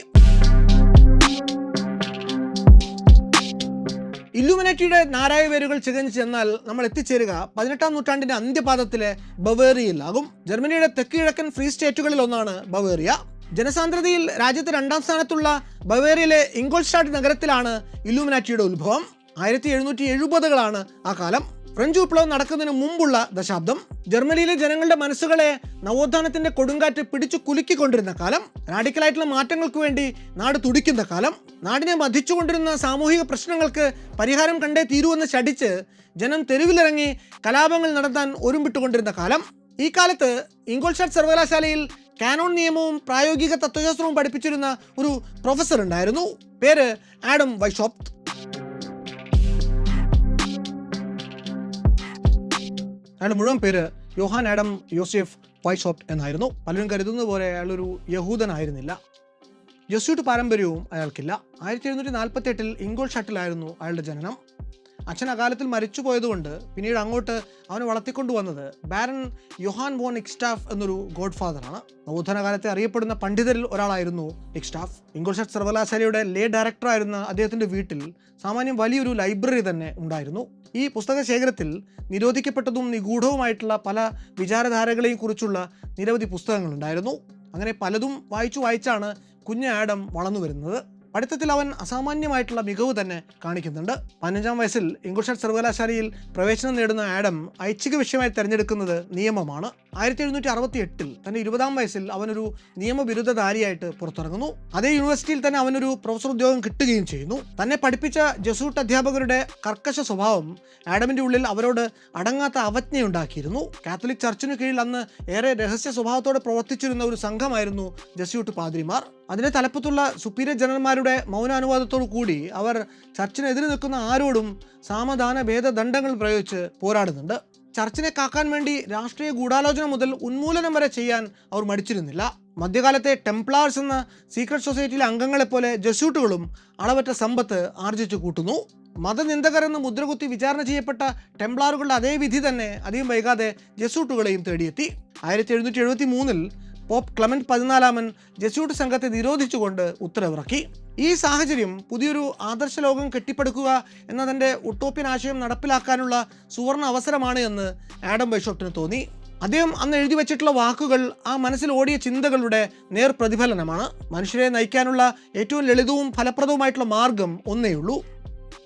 ഇല്ലുമിനാറ്റിയുടെ നാരായ വേരുകൾ ചികഞ്ഞു ചെന്നാൽ നമ്മൾ എത്തിച്ചേരുക പതിനെട്ടാം നൂറ്റാണ്ടിന്റെ അന്ത്യപാദത്തിലെ ബവേറിയയിലാകും ജർമ്മനിയുടെ തെക്ക് കിഴക്കൻ ഫ്രീ സ്റ്റേറ്റുകളിൽ ഒന്നാണ് ബവേറിയ ജനസാന്ദ്രതയിൽ രാജ്യത്ത് രണ്ടാം സ്ഥാനത്തുള്ള ബവേറിയയിലെ ഇംഗോൾസ്റ്റാഡ് നഗരത്തിലാണ് ഇലൂമിനാറ്റിയുടെ ഉത്ഭവം. ആയിരത്തി എഴുന്നൂറ്റി എഴുപതുകളാണ് ആ കാലം. ഫ്രഞ്ച് വിപ്ലവം നടക്കുന്നതിന് മുമ്പുള്ള ദശാബ്ദം. ജർമ്മനിയിലെ ജനങ്ങളുടെ മനസ്സുകളെ നവോത്ഥാനത്തിന്റെ കൊടുങ്കാറ്റ് പിടിച്ചു കുലുക്കിക്കൊണ്ടിരുന്ന കാലം. റാഡിക്കലായിട്ടുള്ള മാറ്റങ്ങൾക്ക് വേണ്ടി നാട് തുടിക്കുന്ന കാലം. നാടിനെ മതിച്ചുകൊണ്ടിരുന്ന സാമൂഹിക പ്രശ്നങ്ങൾക്ക് പരിഹാരം കണ്ടേ തീരുവെന്ന് ശടിച്ച് ജനം തെരുവിലിറങ്ങി കലാപങ്ങൾ നടത്താൻ ഒരുമ്പിട്ടുകൊണ്ടിരുന്ന കാലം. ഈ കാലത്ത് ഇംഗോൾഷാട്ട് സർവകലാശാലയിൽ കാനോൺ നിയമവും പ്രായോഗിക തത്വശാസ്ത്രവും പഠിപ്പിച്ചിരുന്ന ഒരു പ്രൊഫസർ ഉണ്ടായിരുന്നു. പേര് ആഡം വൈഷോപ് അയാളുടെ മുഴുവൻ പേര് യോഹാൻ ആഡം യോസെഫ് വൈഷോപ്റ്റ് എന്നായിരുന്നു. പലരും കരുതുന്ന പോലെ അയാളൊരു യഹൂദനായിരുന്നില്ല. യസ്യൂട്ട് പാരമ്പര്യവും അയാൾക്കില്ല. ആയിരത്തി എഴുന്നൂറ്റി നാൽപ്പത്തി എട്ടിൽ ഇംഗോൾ ഷട്ടിലായിരുന്നു അയാളുടെ ജനനം. അച്ഛൻ അകാലത്തിൽ മരിച്ചു പോയതുകൊണ്ട് പിന്നീട് അങ്ങോട്ട് അവനെ വളർത്തിക്കൊണ്ടുവന്നത് ബാരൻ യുഹാൻ വോൺ എക്സ്റ്റാഫ് എന്നൊരു ഗോഡ് ഫാദറാണ് നവോത്ഥാന കാലത്തെ അറിയപ്പെടുന്ന പണ്ഡിതരിൽ ഒരാളായിരുന്നു ഇക്സ്റ്റാഫ്. ഇംഗ്ലീഷ് സർവകലാശാലയുടെ ലേ ഡയറക്ടറായിരുന്ന അദ്ദേഹത്തിന്റെ വീട്ടിൽ സാമാന്യം വലിയൊരു ലൈബ്രറി തന്നെ ഉണ്ടായിരുന്നു. ഈ പുസ്തക ശേഖരത്തിൽ നിരോധിക്കപ്പെട്ടതും നിഗൂഢവുമായിട്ടുള്ള പല വിചാരധാരകളെയും കുറിച്ചുള്ള നിരവധി പുസ്തകങ്ങളുണ്ടായിരുന്നു. അങ്ങനെ പലതും വായിച്ചു വായിച്ചാണ് കുഞ്ഞ് ആഡം വളർന്നു വരുന്നത് പഠിത്തത്തിൽ അവൻ അസാമാന്യമായിട്ടുള്ള മികവ് തന്നെ കാണിക്കുന്നുണ്ട്. പതിനഞ്ചാം വയസ്സിൽ ഇംഗ്ലീഷ് സർവകലാശാലയിൽ പ്രവേശനം നേടുന്ന ആഡം ഐച്ഛിക വിഷയമായി തിരഞ്ഞെടുക്കുന്നത് നിയമമാണ്. ആയിരത്തി എഴുന്നൂറ്റി അറുപത്തി എട്ടിൽ തന്റെ ഇരുപതാം വയസ്സിൽ അവനൊരു നിയമബിരുദധാരിയായിട്ട് പുറത്തിറങ്ങുന്നു. അതേ യൂണിവേഴ്സിറ്റിയിൽ തന്നെ അവനൊരു പ്രൊഫസർ ഉദ്യോഗം കിട്ടുകയും ചെയ്യുന്നു. തന്നെ പഠിപ്പിച്ച ജസൂട്ട് അധ്യാപകരുടെ കർക്കശ സ്വഭാവം ആഡമിന്റെ ഉള്ളിൽ അവരോട് അടങ്ങാത്ത അവജ്ഞയുണ്ടാക്കിയിരുന്നു. കാത്തലിക് ചർച്ചിനു കീഴിൽ അന്ന് ഏറെ രഹസ്യ സ്വഭാവത്തോടെ പ്രവർത്തിച്ചിരുന്ന ഒരു സംഘമായിരുന്നു ജസ്യൂട്ട് പാദ്രിമാർ അതിന്റെ തലപ്പത്തുള്ള സുപ്പീരിയർ ജനറൽമാരുടെ മൗനാനുവാദത്തോടു കൂടി അവർ ചർച്ചിനെതിരെ നിൽക്കുന്ന ആരോടും സാമധാന ഭേദദണ്ഡങ്ങൾ പ്രയോഗിച്ച് പോരാടുന്നുണ്ട്. ചർച്ചിനെ കാക്കാൻ വേണ്ടി രാഷ്ട്രീയ ഗൂഢാലോചന മുതൽ ഉന്മൂലനം വരെ ചെയ്യാൻ അവർ മടിച്ചിരുന്നില്ല. മധ്യകാലത്തെ ടെംപ്ലാർസ് എന്ന സീക്രട്ട് സൊസൈറ്റിയിലെ അംഗങ്ങളെപ്പോലെ ജസ്യൂട്ടുകളും അളവറ്റ സമ്പത്ത് ആർജിച്ചു കൂട്ടുന്നു. മതനിന്ദകരെന്ന് മുദ്രകുത്തി വിചാരണ ചെയ്യപ്പെട്ട ടെംപ്ലാറുകളുടെ അതേ വിധി തന്നെ അധികം വൈകാതെ ജസൂട്ടുകളെയും തേടിയെത്തി. ആയിരത്തി എഴുന്നൂറ്റി എഴുപത്തി മൂന്നിൽ പോപ്പ് ക്ലമന്റ് പതിനാലാമൻ ജസ്യൂട്ട് സംഘത്തെ നിരോധിച്ചുകൊണ്ട് ഉത്തരവിറക്കി. ഈ സാഹചര്യം പുതിയൊരു ആദർശ ലോകം കെട്ടിപ്പടുക്കുക എന്നതിന്റെ ഒട്ടോപ്യൻ ആശയം നടപ്പിലാക്കാനുള്ള സുവർണ അവസരമാണ് എന്ന് ആഡം ബൈഷോപ്റ്റിന് തോന്നി. അദ്ദേഹം അന്ന് എഴുതി വച്ചിട്ടുള്ള വാക്കുകൾ ആ മനസ്സിൽ ഓടിയ ചിന്തകളുടെ നേർ പ്രതിഫലനമാണ് മനുഷ്യരെ നയിക്കാനുള്ള ഏറ്റവും ലളിതവും ഫലപ്രദവുമായിട്ടുള്ള മാർഗം ഒന്നേയുള്ളൂ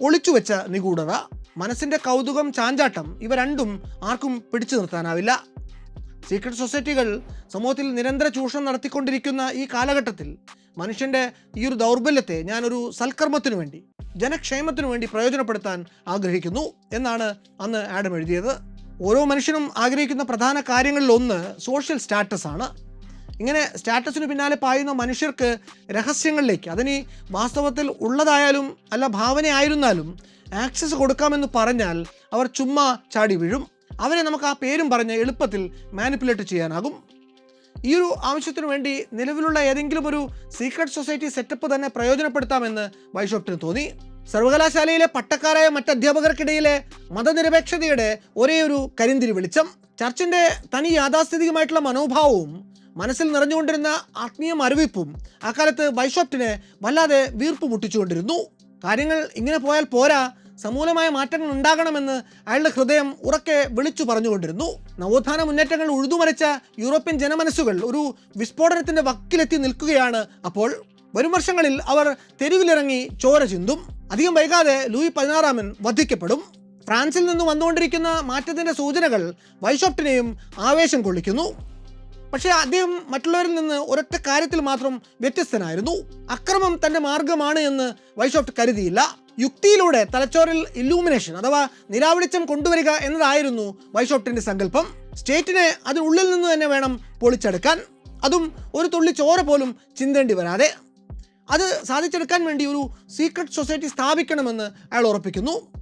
ഒളിച്ചുവെച്ച നിഗൂഢത മനസ്സിന്റെ കൗതുകം ചാഞ്ചാട്ടം ഇവ രണ്ടും ആർക്കും പിടിച്ചു നിർത്താനാവില്ല. സീക്രട്ട് സൊസൈറ്റികൾ സമൂഹത്തിൽ നിരന്തര ചൂഷണം നടത്തിക്കൊണ്ടിരിക്കുന്ന ഈ കാലഘട്ടത്തിൽ മനുഷ്യന്റെ ഈ ഒരു ദൗർബല്യത്തെ ഞാനൊരു സൽക്കർമ്മത്തിനു വേണ്ടി ജനക്ഷേമത്തിനു വേണ്ടി പ്രയോജനപ്പെടുത്താൻ ആഗ്രഹിക്കുന്നു എന്നാണ് അന്ന് ആഡം എഴുതിയത്. ഓരോ മനുഷ്യനും ആഗ്രഹിക്കുന്ന പ്രധാന കാര്യങ്ങളിലൊന്ന് സോഷ്യൽ സ്റ്റാറ്റസ് ആണ്. ഇങ്ങനെ സ്റ്റാറ്റസിന് പിന്നാലെ പായുന്ന മനുഷ്യർക്ക് രഹസ്യങ്ങളിലേക്ക് അതിന് വാസ്തവത്തിൽ ഉള്ളതായാലും അല്ല ഭാവനയായിരുന്നാലും ആക്സസ് കൊടുക്കാമെന്ന് പറഞ്ഞാൽ അവർ ചുമ്മാ ചാടി വീഴും. അവരെ നമുക്ക് ആ പേരും പറഞ്ഞ് എളുപ്പത്തിൽ മാനിപ്പുലേറ്റ് ചെയ്യാനാകും. ഈ ഒരു ആവശ്യത്തിനു വേണ്ടി നിലവിലുള്ള ഏതെങ്കിലും ഒരു സീക്രട്ട് സൊസൈറ്റി സെറ്റപ്പ് തന്നെ പ്രയോജനപ്പെടുത്താമെന്ന് ബൈഷോപ്റ്റിന് തോന്നി. സർവകലാശാലയിലെ പട്ടക്കാരായ മറ്റ് അധ്യാപകർക്കിടയിലെ മതനിരപേക്ഷതയുടെ ഒരേ ഒരു കരിന്തിരി വെളിച്ചം. ചർച്ചിന്റെ തനി യാഥാസ്ഥിതികമായിട്ടുള്ള മനോഭാവവും മനസ്സിൽ നിറഞ്ഞുകൊണ്ടിരുന്ന ആത്മീയ മരവിപ്പും അക്കാലത്ത് ബൈഷോപ്റ്റിനെ വല്ലാതെ വീർപ്പ് മുട്ടിച്ചുകൊണ്ടിരുന്നു. കാര്യങ്ങൾ ഇങ്ങനെ പോയാൽ പോരാ സമൂലമായ മാറ്റങ്ങൾ ഉണ്ടാകണമെന്ന് അയാളുടെ ഹൃദയം ഉറക്കെ വിളിച്ചു പറഞ്ഞുകൊണ്ടിരുന്നു. നവോത്ഥാന മുന്നേറ്റങ്ങൾ ഉഴുതുമറിച്ച യൂറോപ്യൻ ജനമനസ്സുകൾ ഒരു വിസ്ഫോടനത്തിന്റെ വക്കിലെത്തി നിൽക്കുകയാണ് അപ്പോൾ വരും വർഷങ്ങളിൽ അവർ തെരുവിലിറങ്ങി ചോര ചിന്തും അധികം വൈകാതെ ലൂയി പതിനാറാമൻ വധിക്കപ്പെടും. ഫ്രാൻസിൽ നിന്ന് വന്നുകൊണ്ടിരിക്കുന്ന മാറ്റത്തിന്റെ സൂചനകൾ വൈഷോപ്റ്റിനെയും ആവേശം കൊള്ളിക്കുന്നു. പക്ഷേ അദ്ദേഹം മറ്റുള്ളവരിൽ നിന്ന് ഒരൊറ്റ കാര്യത്തിൽ മാത്രം വ്യത്യസ്തനായിരുന്നു. അക്രമം തന്റെ മാർഗമാണ് എന്ന് വൈഷോപ്റ്റ് കരുതിയില്ല. യുക്തിയിലൂടെ തലച്ചോറിൽ ഇല്ലൂമിനേഷൻ അഥവാ നിരാവിളിച്ചം കൊണ്ടുവരിക എന്നതായിരുന്നു വൈഷോപ്റ്റിന്റെ സങ്കല്പം. സ്റ്റേറ്റിനെ അതിനുള്ളിൽ നിന്ന് തന്നെ വേണം പൊളിച്ചെടുക്കാൻ. അതും ഒരു തുള്ളി ചോര പോലും ചിന്തേണ്ടി വരാതെ. അത് സാധിച്ചെടുക്കാൻ വേണ്ടി ഒരു സീക്രട്ട് സൊസൈറ്റി സ്ഥാപിക്കണമെന്ന് അയാൾ ഉറപ്പിക്കുന്നു.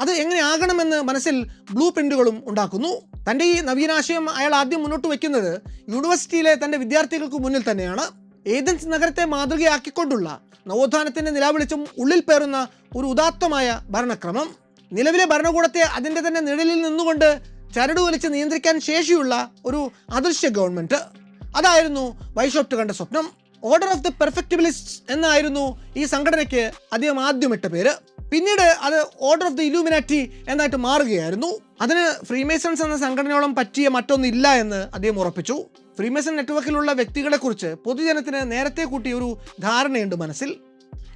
അത് എങ്ങനെ ആകണമെന്ന് മനസ്സിൽ ബ്ലൂ പ്രിന്റുകളും ഉണ്ടാക്കുന്നു. തന്റെ ഈ നവീനാശയം അയാൾ ആദ്യം മുന്നോട്ട് വയ്ക്കുന്നത് യൂണിവേഴ്സിറ്റിയിലെ തന്റെ വിദ്യാർത്ഥികൾക്ക് മുന്നിൽ തന്നെയാണ്. ഏതൻസ് നഗരത്തെ മാതൃകയാക്കിക്കൊണ്ടുള്ള നവോത്ഥാനത്തിന്റെ നിലവിളിച്ചും ഉള്ളിൽ പേറുന്ന ഒരു ഉദാത്തമായ ഭരണക്രമം. നിലവിലെ ഭരണകൂടത്തെ അതിന്റെ തന്നെ നിഴലിൽ നിന്നുകൊണ്ട് ചരട് വലിച്ച് നിയന്ത്രിക്കാൻ ശേഷിയുള്ള ഒരു അദൃശ്യ ഗവൺമെന്റ് അതായിരുന്നു വൈഷോപ്റ്റ് കണ്ട സ്വപ്നം. ഓർഡർ ഓഫ് ദി പെർഫെക്റ്റിബിലിസ്റ്റ് എന്നായിരുന്നു ഈ സംഘടനയ്ക്ക് അദ്ദേഹം ആദ്യം ഇട്ട പേര്. പിന്നീട് അത് ഓർഡർ ഓഫ് ദി ഇലൂമിനാറ്റി എന്നായിട്ട് മാറുകയായിരുന്നു. അതിന് ഫ്രീമേസൺസ് എന്ന സംഘടനയോളം പറ്റിയ മറ്റൊന്നില്ല എന്ന് അദ്ദേഹം ഉറപ്പിച്ചു. ഫ്രീമേസൺ നെറ്റ്വർക്കിലുള്ള വ്യക്തികളെക്കുറിച്ച് പൊതുജനത്തിന് നേരത്തെ കൂട്ടി ഒരു ധാരണയുണ്ട് മനസ്സിൽ.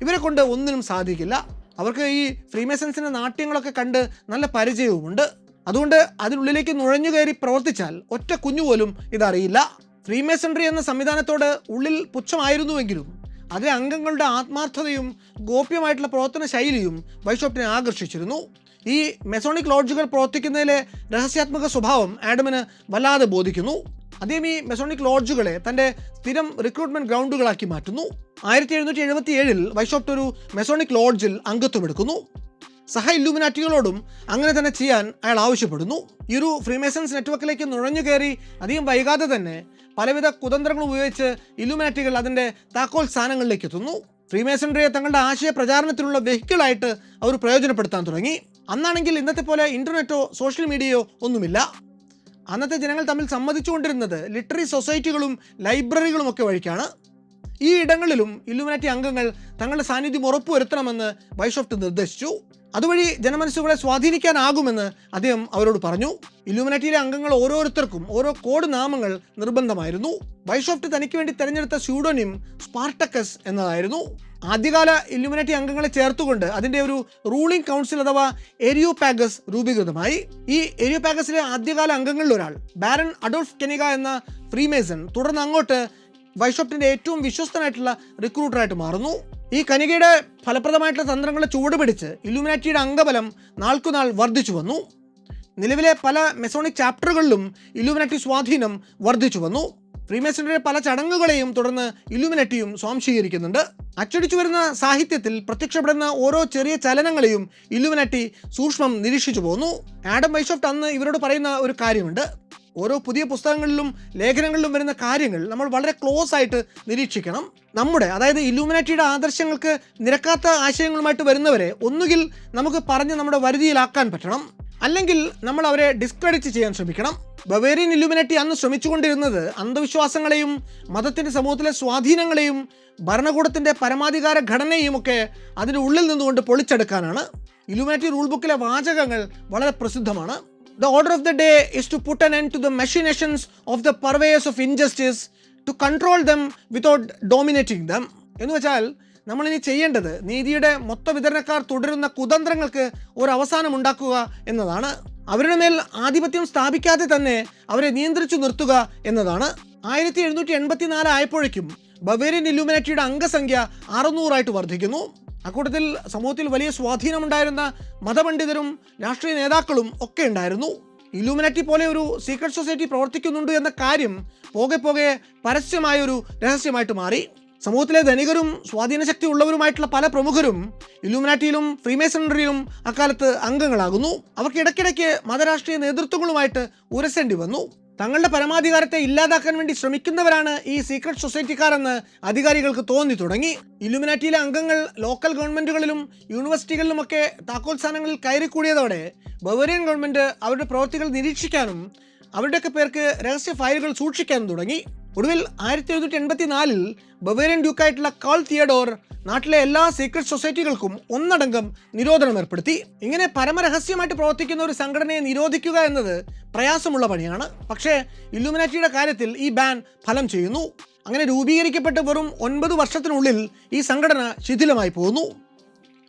ഇവരെ കൊണ്ട് ഒന്നിനും സാധിക്കില്ല. അവർക്ക് ഈ ഫ്രീമേസൺസിന്റെ നാട്യങ്ങളൊക്കെ കണ്ട് നല്ല പരിചയവുമുണ്ട്. അതുകൊണ്ട് അതിനുള്ളിലേക്ക് നുഴഞ്ഞു കയറി പ്രവർത്തിച്ചാൽ ഒറ്റ കുഞ്ഞു പോലും ഇതറിയില്ല. ഫ്രീമേസൺട്രി എന്ന സംവിധാനത്തോട് ഉള്ളിൽ പുച്ഛമായിരുന്നുവെങ്കിലും അതിലെ അംഗങ്ങളുടെ ആത്മാർത്ഥതയും ഗോപ്യമായിട്ടുള്ള പ്രവർത്തന ശൈലിയും ബൈഷോപ്പിനെ ആകർഷിച്ചിരുന്നു. ഈ മെസോണിക് ലോഡ്ജുകൾ പ്രവർത്തിക്കുന്നതിലെ രഹസ്യാത്മക സ്വഭാവം ആഡമിന് വല്ലാതെ ബോധിക്കുന്നു. അദ്ദേഹം ഈ മെസോണിക് ലോഡ്ജുകളെ തന്റെ സ്ഥിരം റിക്രൂട്ട്മെന്റ് ഗ്രൗണ്ടുകളാക്കി മാറ്റുന്നു. ആയിരത്തി എഴുന്നൂറ്റി എഴുപത്തി ഏഴിൽ വൈഷോപ്റ്റ് ഒരു മെസോണിക് ലോഡ്ജിൽ അംഗത്വം എടുക്കുന്നു. സഹ ഇല്ലുമിനാറ്റികളോടും അങ്ങനെ തന്നെ ചെയ്യാൻ അയാൾ ആവശ്യപ്പെടുന്നു. ഈ ഒരു ഫ്രീമേസൺസ് നെറ്റ്വർക്കിലേക്ക് നുഴഞ്ഞു കയറി അധികം വൈകാതെ തന്നെ പലവിധ കുതന്ത്രങ്ങൾ ഉപയോഗിച്ച് ഇല്ലുമിനാറ്റികൾ അതിന്റെ താക്കോൽ സ്ഥാനങ്ങളിലേക്ക് എത്തുന്നു. ഫ്രീമേസൺറിയെ തങ്ങളുടെ ആശയ പ്രചാരണത്തിനുള്ള വെഹിക്കിളായിട്ട് അവർ പ്രയോജനപ്പെടുത്താൻ തുടങ്ങി. അന്നാണെങ്കിൽ ഇന്നത്തെ പോലെ ഇന്റർനെറ്റോ സോഷ്യൽ മീഡിയയോ ഒന്നുമില്ല. അന്നത്തെ ജനങ്ങൾ തമ്മിൽ സമ്മതിച്ചുകൊണ്ടിരുന്നത് ലിറ്ററി സൊസൈറ്റികളും ലൈബ്രറികളും ഒക്കെ വഴിക്കാണ്. ഈ ഇടങ്ങളിലും ഇലുമിനാറ്റി അംഗങ്ങൾ തങ്ങളുടെ സാന്നിധ്യം ഉറപ്പുവരുത്തണമെന്ന് ബൈഷോഫ്റ്റ് നിർദ്ദേശിച്ചു. അതുവഴി ജനമനസ്സുകളെ സ്വാധീനിക്കാനാകുമെന്ന് അദ്ദേഹം അവരോട് പറഞ്ഞു. ഇല്ലുമിനാറ്റിയിലെ അംഗങ്ങൾ ഓരോരുത്തർക്കും ഓരോ കോഡ് നാമങ്ങൾ നിർബന്ധമായിരുന്നു. ബൈഷോഫ്റ്റ് തനിക്ക് വേണ്ടി തിരഞ്ഞെടുത്ത സ്യൂഡോനിം സ്പാർട്ടക്കസ് എന്നതായിരുന്നു. ആദ്യകാല ഇലുമിനാറ്റി അംഗങ്ങളെ ചേർത്തുകൊണ്ട് അതിന്റെ ഒരു റൂളിംഗ് കൗൺസിൽ അഥവാ എരിയോപാഗസ് രൂപീകൃതമായി. ഈ എരിയോപാഗസിലെ ആദ്യകാല അംഗങ്ങളിൽ ഒരാൾ ബാരൻ അഡോൾഫ് കെനിക എന്ന ഫ്രീമേസൺ തുടർന്ന് അങ്ങോട്ട് വൈഷോപ്റ്റിന്റെ ഏറ്റവും വിശ്വസ്തനായിട്ടുള്ള റിക്രൂട്ടറായിട്ട് മാറുന്നു. ഈ കനികയുടെ ഫലപ്രദമായിട്ടുള്ള തന്ത്രങ്ങളെ ചൂടുപിടിച്ച് ഇലുമിനാറ്റിയുടെ അംഗബലം നാൾക്കുനാൾ വർദ്ധിച്ചു വന്നു. നിലവിലെ പല മെസോണിക് ചാപ്റ്ററുകളിലും ഇലുമിനാറ്റി സ്വാധീനം വർദ്ധിച്ചു വന്നു. ഫ്രീമേസണിയുടെ പല ചടങ്ങുകളെയും തുടർന്ന് ഇലുമിനറ്റിയും സ്വാംശീകരിക്കുന്നുണ്ട്. അച്ചടിച്ചു വരുന്ന സാഹിത്യത്തിൽ പ്രത്യക്ഷപ്പെടുന്ന ഓരോ ചെറിയ ചലനങ്ങളെയും ഇലുമിനറ്റി സൂക്ഷ്മം നിരീക്ഷിച്ചു പോന്നു. ആഡം വൈഷോഫ്റ്റ് അന്ന് ഇവരോട് പറയുന്ന ഒരു കാര്യമുണ്ട്. ഓരോ പുതിയ പുസ്തകങ്ങളിലും ലേഖനങ്ങളിലും വരുന്ന കാര്യങ്ങൾ നമ്മൾ വളരെ ക്ലോസ് ആയിട്ട് നിരീക്ഷിക്കണം. നമ്മുടെ അതായത് ഇലൂമിനാറ്റിയുടെ ആദർശങ്ങൾക്ക് നിരക്കാത്ത ആശയങ്ങളുമായിട്ട് വരുന്നവരെ ഒന്നുകിൽ നമുക്ക് പറഞ്ഞ് നമ്മുടെ വരുതിയിലാക്കാൻ പറ്റണം. അല്ലെങ്കിൽ നമ്മൾ അവരെ ഡിസ്ക്രെഡിറ്റ് ചെയ്യാൻ ശ്രമിക്കണം. ബവേറിയൻ ഇലുമിനാറ്റി അന്ന് ശ്രമിച്ചുകൊണ്ടിരുന്നത് അന്ധവിശ്വാസങ്ങളെയും മതത്തിന്റെ സമൂഹത്തിലെ സ്വാധീനങ്ങളെയും ഭരണകൂടത്തിന്റെ പരമാധികാര ഘടനയും ഒക്കെ അതിന്റെ ഉള്ളിൽ നിന്നുകൊണ്ട് പൊളിച്ചെടുക്കാനാണ്. ഇലുമിനാറ്റി റൂൾ ബുക്കിലെ വാചകങ്ങൾ വളരെ പ്രസിദ്ധമാണ്. The order of the day is to put an end to the machinations of the purveyors of injustice, to control them without dominating them. എന്ന് വെച്ചാൽ നമ്മളിനി ചെയ്യേണ്ടത് നീതിയുടെ മൊത്ത വിതരണക്കാർ തുടരുന്ന കുതന്ത്രങ്ങൾക്ക് ഒരു അവസാനം ഉണ്ടാക്കുക എന്നതാണ്. അവരുടെ മേൽ ആധിപത്യം സ്ഥാപിക്കാതെ തന്നെ അവരെ നിയന്ത്രിച്ചു നിർത്തുക എന്നതാണ്. ആയിരത്തി എഴുന്നൂറ്റി എൺപത്തിനാല് ആയപ്പോഴേക്കും ബവേറിയൻ ഇല്ലുമിനാറ്റിയുടെ അംഗസംഖ്യ അറുന്നൂറായിട്ട് വർദ്ധിക്കുന്നു. അക്കൂട്ടത്തിൽ സമൂഹത്തിൽ വലിയ സ്വാധീനമുണ്ടായിരുന്ന മതപണ്ഡിതരും രാഷ്ട്രീയ നേതാക്കളും ഒക്കെ ഉണ്ടായിരുന്നു. ഇലൂമിനാറ്റി പോലെ ഒരു സീക്രട്ട് സൊസൈറ്റി പ്രവർത്തിക്കുന്നുണ്ട് എന്ന കാര്യം പോകെ പോകെ പരസ്യമായൊരു രഹസ്യമായിട്ട് മാറി. സമൂഹത്തിലെ ധനികരും സ്വാധീനശക്തി ഉള്ളവരുമായിട്ടുള്ള പല പ്രമുഖരും ഇലൂമിനാറ്റിയിലും ഫ്രീമേസണറിയിലും അക്കാലത്ത് അംഗങ്ങളാകുന്നു. അവർക്ക് ഇടയ്ക്കിടയ്ക്ക് മതരാഷ്ട്രീയ നേതൃത്വങ്ങളുമായിട്ട് ഉരസേണ്ടി വന്നു. തങ്ങളുടെ പരമാധികാരത്തെ ഇല്ലാതാക്കാൻ വേണ്ടി ശ്രമിക്കുന്നവരാണ് ഈ സീക്രട്ട് സൊസൈറ്റിക്കാരെന്ന് അധികാരികൾക്ക് തോന്നി തുടങ്ങി. ഇലുമിനാറ്റിയിലെ അംഗങ്ങൾ ലോക്കൽ ഗവൺമെന്റുകളിലും യൂണിവേഴ്സിറ്റികളിലുമൊക്കെ താക്കോൽ സ്ഥാനങ്ങളിൽ കയറിക്കൂടിയതോടെ ബവേറിയൻ ഗവൺമെന്റ് അവരുടെ പ്രവൃത്തികൾ നിരീക്ഷിക്കാനും അവരുടെയൊക്കെ പേർക്ക് രഹസ്യ ഫയലുകൾ സൂക്ഷിക്കാൻ തുടങ്ങി. ഒടുവിൽ ആയിരത്തി എഴുന്നൂറ്റി എൺപത്തി നാലിൽ ബവേറിയൻ ഡ്യൂക്കായിട്ടുള്ള കാൾ തിയഡോർ നാട്ടിലെ എല്ലാ സീക്രട്ട് സൊസൈറ്റികൾക്കും ഒന്നടങ്കം നിരോധനം ഏർപ്പെടുത്തി. ഇങ്ങനെ പരമരഹസ്യമായിട്ട് പ്രവർത്തിക്കുന്ന ഒരു സംഘടനയെ നിരോധിക്കുക എന്നത് പ്രയാസമുള്ള പണിയാണ്. പക്ഷേ ഇല്ലുമിനാറ്റിയുടെ കാര്യത്തിൽ ഈ ബാൻ ഫലം ചെയ്യുന്നു. അങ്ങനെ രൂപീകരിക്കപ്പെട്ട് വെറും ഒൻപത് വർഷത്തിനുള്ളിൽ ഈ സംഘടന ശിഥിലമായി പോകുന്നു.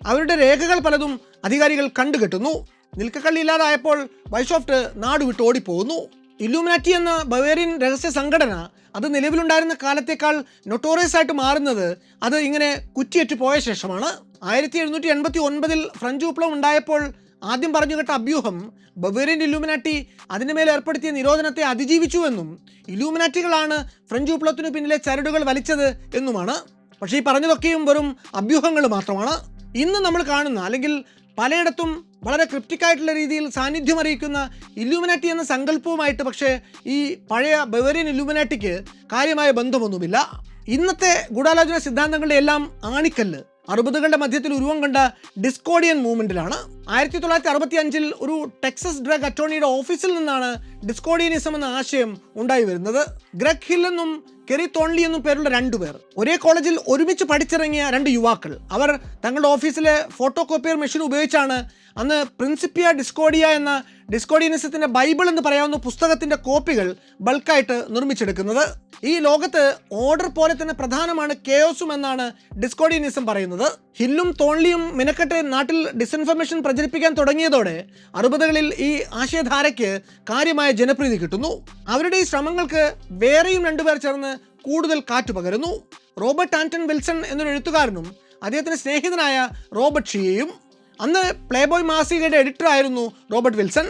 അവരുടെ രേഖകൾ പലതും അധികാരികൾ കണ്ടുകെട്ടുന്നു. നിൽക്കക്കള്ളിയില്ലാതായപ്പോൾ വൈഷോഫ്റ്റ് നാട് വിട്ട് ഓടിപ്പോകുന്നു. ഇല്ലുമിനാറ്റി എന്ന ബവേറിയൻ രഹസ്യ സംഘടന അത് നിലവിലുണ്ടായിരുന്ന കാലത്തേക്കാൾ നൊട്ടോറിയസ് ആയിട്ട് മാറുന്നത് അത് ഇങ്ങനെ കുറ്റിയേറ്റ് പോയ ശേഷമാണ്. ആയിരത്തി എഴുന്നൂറ്റി എൺപത്തി ഒൻപതിൽ ഫ്രഞ്ച് വിപ്ലവം ഉണ്ടായപ്പോൾ ആദ്യം പറഞ്ഞു കേട്ട അഭ്യൂഹം ബവേറിയൻ ഇലൂമിനാറ്റി അതിന് മേൽ ഏർപ്പെടുത്തിയ നിരോധനത്തെ അതിജീവിച്ചുവെന്നും ഇലൂമിനാറ്റികളാണ് ഫ്രഞ്ച് വിപ്ലവത്തിനു പിന്നിലെ ചരടുകൾ വലിച്ചത് എന്നുമാണ്. പക്ഷേ ഈ പറഞ്ഞതൊക്കെയും വെറും അഭ്യൂഹങ്ങൾ മാത്രമാണ്. ഇന്ന് നമ്മൾ കാണുന്ന അല്ലെങ്കിൽ പലയിടത്തും വളരെ ക്രിപ്റ്റിക്കായിട്ടുള്ള രീതിയിൽ സാന്നിധ്യം അറിയിക്കുന്ന ഇല്ലുമിനാറ്റി എന്ന സങ്കല്പവുമായിട്ട് പക്ഷേ ഈ പഴയ ബവേറിയൻ ഇല്ലുമിനാറ്റിക്ക് കാര്യമായ ബന്ധമൊന്നുമില്ല. ഇന്നത്തെ ഗൂഢാലോചന സിദ്ധാന്തങ്ങളുടെ എല്ലാം ആണിക്കല്ല്. അറുപതുകളുടെ മധ്യത്തിൽ ഉരുവം കണ്ട ഡിസ്കോഡിയൻ മൂവ്മെന്റിലാണ് ആയിരത്തി തൊള്ളായിരത്തി അറുപത്തി അഞ്ചിൽ ഒരു ടെക്സസ് ഡ്രഗ് അറ്റോർണിയുടെ ഓഫീസിൽ നിന്നാണ് ഡിസ്കോഡിയനിസം എന്ന ആശയം ഉണ്ടായി വരുന്നത്. ഗ്രഗ് ഹിൽ എന്നും കെറി തോൺലി എന്നും പേരുള്ള രണ്ടുപേർ ഒരേ കോളേജിൽ ഒരുമിച്ച് പഠിച്ചിറങ്ങിയ രണ്ട് യുവാക്കൾ. അവർ തങ്ങളുടെ ഓഫീസിലെ ഫോട്ടോ കോപ്പിയർ മെഷീൻ ഉപയോഗിച്ചാണ് അന്ന് പ്രിൻസിപ്പിയ ഡിസ്കോഡിയ എന്ന ഡിസ്കോഡിയനിസത്തിന്റെ ബൈബിൾ എന്ന് പറയാവുന്ന പുസ്തകത്തിന്റെ കോപ്പികൾ ബൾക്കായിട്ട് നിർമ്മിച്ചെടുക്കുന്നത്. ഈ ലോകത്ത് ഓർഡർ പോലെ തന്നെ പ്രധാനമാണ് കെയോസും എന്നാണ് ഡിസ്കോഡിയനിസം പറയുന്നത്. ഹില്ലും തോൺലിയും മിനക്കെട്ട് നാട്ടിൽ ഡിസ്ഇൻഫർമേഷൻ പ്രചരിപ്പിക്കാൻ തുടങ്ങിയതോടെ അറുപതുകളിൽ ഈ ആശയധാരയ്ക്ക് കാര്യമായ ജനപ്രീതി കിട്ടുന്നു. അവരുടെ ഈ ശ്രമങ്ങൾക്ക് വേറെയും രണ്ടുപേർ ചേർന്ന് കൂടുതൽ കാറ്റു പകരുന്നു. റോബർട്ട് ആന്റൺ വിൽസൺ എന്നൊരു എഴുത്തുകാരനും അദ്ദേഹത്തിന് സ്നേഹിതനായ റോബർട്ട് ഷിയയും. അന്ന് പ്ലേബോയ് മാസികയുടെ എഡിറ്റർ ആയിരുന്നു റോബർട്ട് വിൽസൺ.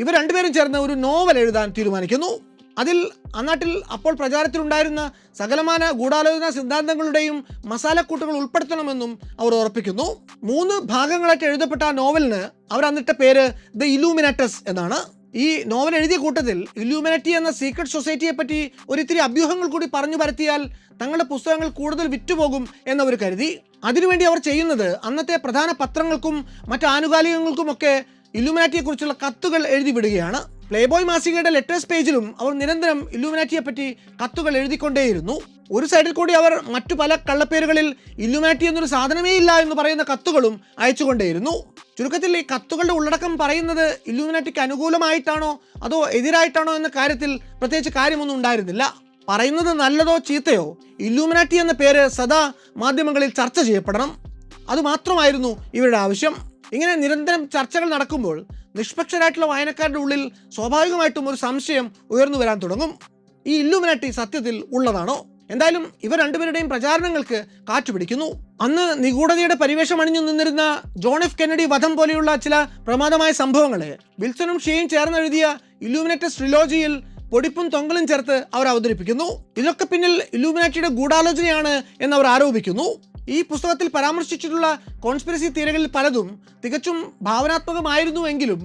ഇവർ രണ്ടുപേരും ചേർന്ന് ഒരു നോവൽ എഴുതാൻ തീരുമാനിക്കുന്നു. അതിൽ അന്നാട്ടിൽ അപ്പോൾ പ്രചാരത്തിലുണ്ടായിരുന്ന സകലമാന ഗൂഢാലോചന സിദ്ധാന്തങ്ങളുടെയും മസാലക്കൂട്ടുകൾ ഉൾപ്പെടുത്തണമെന്നും അവർ ഉറപ്പിക്കുന്നു. മൂന്ന് ഭാഗങ്ങളായിട്ട് എഴുതപ്പെട്ട ആ നോവലിന് അവർ അന്നിട്ട പേര് ദ ഇലൂമിനറ്റസ് എന്നാണ്. ഈ നോവൽ എഴുതിയ കൂട്ടത്തിൽ ഇലൂമിനറ്റി എന്ന സീക്രട്ട് സൊസൈറ്റിയെ പറ്റി ഒരിത്തിരി അഭ്യൂഹങ്ങൾ കൂടി പറഞ്ഞു പരത്തിയാൽ തങ്ങളുടെ പുസ്തകങ്ങൾ കൂടുതൽ വിറ്റുപോകും എന്നവർ കരുതി. അതിനുവേണ്ടി അവർ ചെയ്യുന്നത് അന്നത്തെ പ്രധാന പത്രങ്ങൾക്കും മറ്റു ആനുകാലികങ്ങൾക്കുമൊക്കെ ഇലുമിനാറ്റിയെ കുറിച്ചുള്ള കത്തുകൾ എഴുതി വിടുകയാണ്. പ്ലേബോയ് മാസികയുടെ ലെറ്റേഴ്സ് പേജിലും അവർ നിരന്തരം ഇലുമിനാറ്റിയെ പറ്റി കത്തുകൾ എഴുതിക്കൊണ്ടേയിരുന്നു. ഒരു സൈഡിൽ കൂടി അവർ മറ്റു പല കള്ളപ്പേരുകളിൽ ഇല്ലുമാറ്റി എന്നൊരു സാധനമേ ഇല്ല എന്ന് പറയുന്ന കത്തുകളും അയച്ചുകൊണ്ടേയിരുന്നു. ചുരുക്കത്തിൽ ഈ കത്തുകളുടെ ഉള്ളടക്കം പറയുന്നത് ഇല്ലുമിനാറ്റിക്ക് അനുകൂലമായിട്ടാണോ അതോ എതിരായിട്ടാണോ എന്ന കാര്യത്തിൽ പ്രത്യേകിച്ച് കാര്യമൊന്നും ഉണ്ടായിരുന്നില്ല. പറയുന്നത് നല്ലതോ ചീത്തയോ ഇല്ലുമിനാറ്റി എന്ന പേര് സദാ മാധ്യമങ്ങളിൽ ചർച്ച ചെയ്യപ്പെടണം. അതുമാത്രമായിരുന്നു ഇവരുടെ ആവശ്യം. ഇങ്ങനെ നിരന്തരം ചർച്ചകൾ നടക്കുമ്പോൾ നിഷ്പക്ഷരായിട്ടുള്ള വായനക്കാരുടെ ഉള്ളിൽ സ്വാഭാവികമായിട്ടും ഒരു സംശയം ഉയർന്നു വരാൻ തുടങ്ങും. ഈ ഇല്ലുമിനാട്ടി സത്യത്തിൽ ഉള്ളതാണോ? എന്തായാലും ഇവർ രണ്ടുപേരുടെയും പ്രചാരണങ്ങൾക്ക് കാറ്റുപിടിക്കുന്നു. അന്ന് നിഗൂഢതയുടെ പരിവേഷം അണിഞ്ഞു നിന്നിരുന്ന ജോൺ എഫ് കെന്നഡി വധം പോലെയുള്ള ചില പ്രമാദമായ സംഭവങ്ങളെ വിൽസണും ഷീയും ചേർന്നെഴുതിയ ഇല്ലുമിനേറ്റസ് ട്രിലോജിയിൽ പൊടിപ്പും തൊങ്കലും ചേർത്ത് അവർ അവതരിപ്പിക്കുന്നു. ഇതൊക്കെ പിന്നിൽ ഇലൂമിനാറ്റിയുടെ ഗൂഢാലോചനയാണ് എന്ന് അവർ ആരോപിക്കുന്നു. ഈ പുസ്തകത്തിൽ പരാമർശിച്ചിട്ടുള്ള കോൺസ്പിറസി തിയറികളിൽ പലതും തികച്ചും ഭാവനാത്മകമായിരുന്നുവെങ്കിലും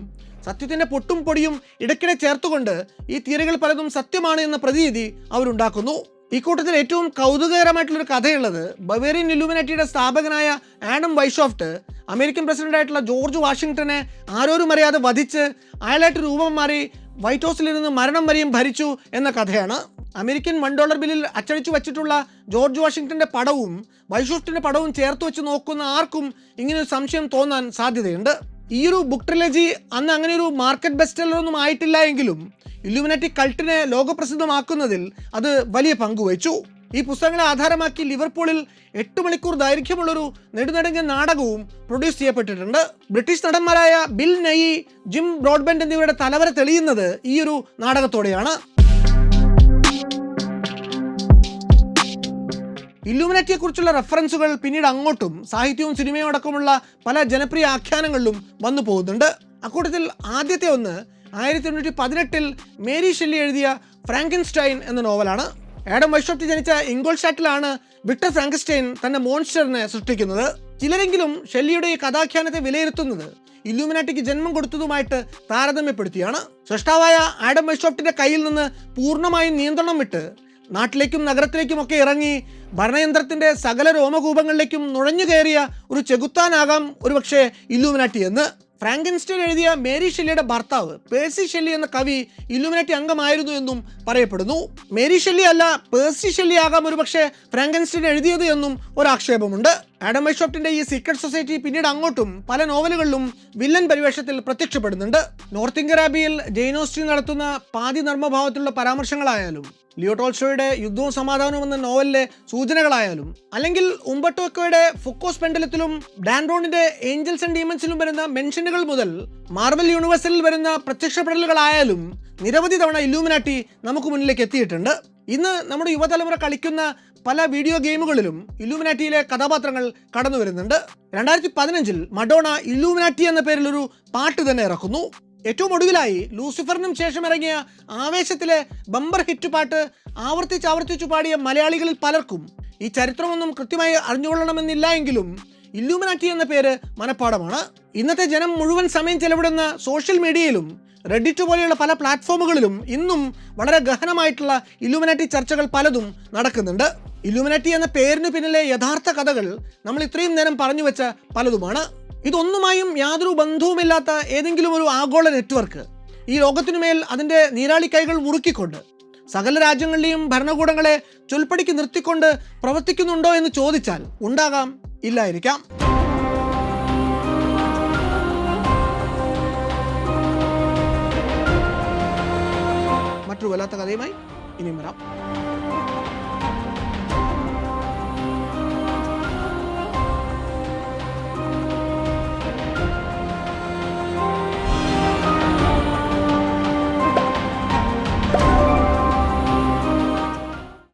സത്യത്തിന്റെ പൊട്ടും പൊടിയും ഇടയ്ക്കിടെ ചേർത്തുകൊണ്ട് ഈ തിയറികൾ പലതും സത്യമാണ് എന്ന പ്രതീതി അവരുണ്ടാക്കുന്നു. ഈ കൂട്ടത്തിൽ ഏറ്റവും കൗതുകകരമായിട്ടുള്ളൊരു കഥയുള്ളത് ബവേറിയൻ ഇലുമിനാറ്റിയുടെ സ്ഥാപകനായ ആഡം വൈഷോഫ്റ്റ് അമേരിക്കൻ പ്രസിഡന്റായിട്ടുള്ള ജോർജ് വാഷിങ്ടനെ ആരോരും അറിയാതെ വധിച്ച് അയാളായിട്ട് രൂപം മാറി വൈറ്റ് ഹൗസിലിരുന്ന് മരണം വരെയും ഭരിച്ചു എന്ന കഥയാണ്. അമേരിക്കൻ വൺ ഡോളർ ബില്ലിൽ അച്ചടിച്ചു വച്ചിട്ടുള്ള ജോർജ് വാഷിങ്ടന്റെ പടവും വൈഷോഫ്റ്റിന്റെ പടവും ചേർത്ത് വെച്ച് നോക്കുന്ന ആർക്കും ഇങ്ങനെ ഒരു സംശയം തോന്നാൻ സാധ്യതയുണ്ട്. ഈ ഒരു ബുക്ക് ട്രിലജി അന്ന് അങ്ങനെ ഒരു മാർക്കറ്റ് ബെസ്റ്റ് സെല്ലറൊന്നും ആയിട്ടില്ല എങ്കിലും ഇലുമിനാറ്റി കൾട്ടിനെ ലോകപ്രസിദ്ധമാക്കുന്നതിൽ അത് വലിയ പങ്കുവച്ചു ഈ പുസ്തകങ്ങളെ ആധാരമാക്കി ലിവർപൂളിൽ എട്ട് മണിക്കൂർ ദൈർഘ്യമുള്ളൊരു നെടുനടുങ്ങിയ നാടകവും പ്രൊഡ്യൂസ് ചെയ്യപ്പെട്ടിട്ടുണ്ട്. ബ്രിട്ടീഷ് നടന്മാരായ ബിൽ നയി ജിം ബ്രോഡ്ബെൻഡ് എന്നിവരുടെ തലവര തെളിയുന്നത് ഈ ഒരു നാടകത്തോടെയാണ്. ഇല്ലുമിനാറ്റിയെ കുറിച്ചുള്ള റെഫറൻസുകൾ പിന്നീട് അങ്ങോട്ടും സാഹിത്യവും സിനിമയും അടക്കമുള്ള പല ജനപ്രിയ ആഖ്യാനങ്ങളിലും വന്നു പോകുന്നുണ്ട്. അക്കൂട്ടത്തിൽ ആദ്യത്തെ ഒന്ന് ആയിരത്തി എണ്ണൂറ്റി പതിനെട്ടിൽ മേരി ഷെല്ലി എഴുതിയ ഫ്രാങ്കിൻസ്റ്റൈൻ എന്ന നോവലാണ്. ആഡം വൈഷോപ്റ്റ് ജനിച്ച ഇംഗോൾഷാറ്റിലാണ് വിക്ടർ ഫ്രാങ്കസ്റ്റൈൻ തന്റെ മോൺസ്റ്ററിനെ സൃഷ്ടിക്കുന്നത്. ചിലരെങ്കിലും ഷെല്ലിയുടെ ഈ കഥാഖ്യാനത്തെ വിലയിരുത്തുന്നത് ഇല്ലുമിനാറ്റിക്ക് ജന്മം കൊടുത്തതുമായിട്ട് താരതമ്യപ്പെടുത്തിയാണ്. സൃഷ്ടാവായ ആഡം വൈഷോപ്റ്റിന്റെ കയ്യിൽ നിന്ന് പൂർണമായും നിയന്ത്രണം വിട്ട് നാട്ടിലേക്കും നഗരത്തിലേക്കും ഒക്കെ ഇറങ്ങി ഭരണയന്ത്രത്തിന്റെ സകല രോമകൂപങ്ങളിലേക്കും നുഴഞ്ഞു കയറിയ ഒരു ചെകുത്താനാകാം ഒരുപക്ഷെ ഇല്ലുമിനാറ്റി എന്ന്. ഫ്രാങ്കൻസ്റ്റൈൻ എഴുതിയ മേരി ഷെല്ലിയുടെ ഭർത്താവ് പേഴ്സി ഷെല്ലി എന്ന കവി ഇലുമിനറ്റി അംഗമായിരുന്നു എന്നും പറയപ്പെടുന്നു. മേരി ഷെല്ലി അല്ല പേഴ്സി ഷെല്ലി ആകാം ഒരുപക്ഷെ ഫ്രാങ്കൻസ്റ്റൈൻ എഴുതിയത് എന്നും ഒരു ആക്ഷേപമുണ്ട്. ആഡം വൈഷോപ്റ്റിന്റെ ഈ സീക്രട്ട് സൊസൈറ്റി പിന്നീട് അങ്ങോട്ടും പല നോവലുകളിലും വില്ലൻ പരിവേഷത്തിൽ പ്രത്യക്ഷപ്പെടുന്നുണ്ട്. നോർത്ത് ഇന്ത്യ റാബിയിൽ ഓസ്റ്റിൻ നടത്തുന്ന പാതി നർമ്മഭാവത്തിലുള്ള പരാമർശങ്ങളായാലും ലിയോ ടോൾസ്റ്റോയുടെ യുദ്ധവും സമാധാനവും എന്ന നോവലിലെ സൂചനകളായാലും അല്ലെങ്കിൽ ഉംബട്ടോക്കോയുടെ ഫുക്കോസ് പെൻഡലത്തിലും ഡാൻഡ്രോണിന്റെ ഏഞ്ചൽസ് ആൻഡ് ഡീമൻസിലും വരുന്ന മെൻഷനുകൾ മുതൽ മാർബൽ യൂണിവേഴ്സിൽ വരുന്ന പ്രത്യക്ഷപ്പെടലുകളായാലും നിരവധി തവണ ഇല്ലൂമിനാറ്റി നമുക്ക് മുന്നിലേക്ക് എത്തിയിട്ടുണ്ട്. ഇന്ന് നമ്മുടെ യുവതലമുറ കളിക്കുന്ന പല വീഡിയോ ഗെയിമുകളിലും ഇല്ലൂമിനാറ്റിയിലെ കഥാപാത്രങ്ങൾ കടന്നു വരുന്നുണ്ട് രണ്ടായിരത്തി പതിനഞ്ചിൽ മഡോണ ഇല്ലൂമിനാറ്റി എന്ന പേരിലൊരു പാട്ട് തന്നെ ഇറക്കുന്നു. ഏറ്റവും ഒടുവിലായി ലൂസിഫറിനും ശേഷം ഇറങ്ങിയ ആവേശത്തിലെ ബമ്പർ ഹിറ്റ് പാട്ട് ആവർത്തിച്ച് ആവർത്തിച്ചു പാടിയ മലയാളികളിൽ പലർക്കും ഈ ചരിത്രമൊന്നും കൃത്യമായി അറിഞ്ഞുകൊള്ളണമെന്നില്ല എങ്കിലും ഇല്ലൂമിനാറ്റി എന്ന പേര് മനഃപ്പാടമാണ്. ഇന്നത്തെ ജനം മുഴുവൻ സമയം ചെലവിടുന്ന സോഷ്യൽ മീഡിയയിലും റെഡിറ്റ് പോലെയുള്ള പല പ്ലാറ്റ്ഫോമുകളിലും ഇന്നും വളരെ ഗഹനമായിട്ടുള്ള ഇലുമിനാറ്റി ചർച്ചകൾ പലതും നടക്കുന്നുണ്ട്. ഇലുമിനാറ്റി എന്ന പേരിന് പിന്നിലെ യഥാർത്ഥ കഥകൾ നമ്മൾ ഇത്രയും നേരം പറഞ്ഞു വെച്ച പലതുമാണ്. ഇതൊന്നുമായും യാതൊരു ബന്ധവുമില്ലാത്ത ഏതെങ്കിലും ഒരു ആഗോള നെറ്റ്വർക്ക് ഈ ലോകത്തിനുമേൽ അതിന്റെ നീരാളി കൈകൾ മുറുക്കിക്കൊണ്ട് സകല രാജ്യങ്ങളിലെയും ഭരണകൂടങ്ങളെ ചൊൽപ്പടിക്ക് നിർത്തിക്കൊണ്ട് പ്രവർത്തിക്കുന്നുണ്ടോ എന്ന് ചോദിച്ചാൽ ഉണ്ടാകാം ഇല്ലായിരിക്കാം. മറ്റൊരു വല്ലാത്ത കഥയുമായി ഇനിയും വരാം.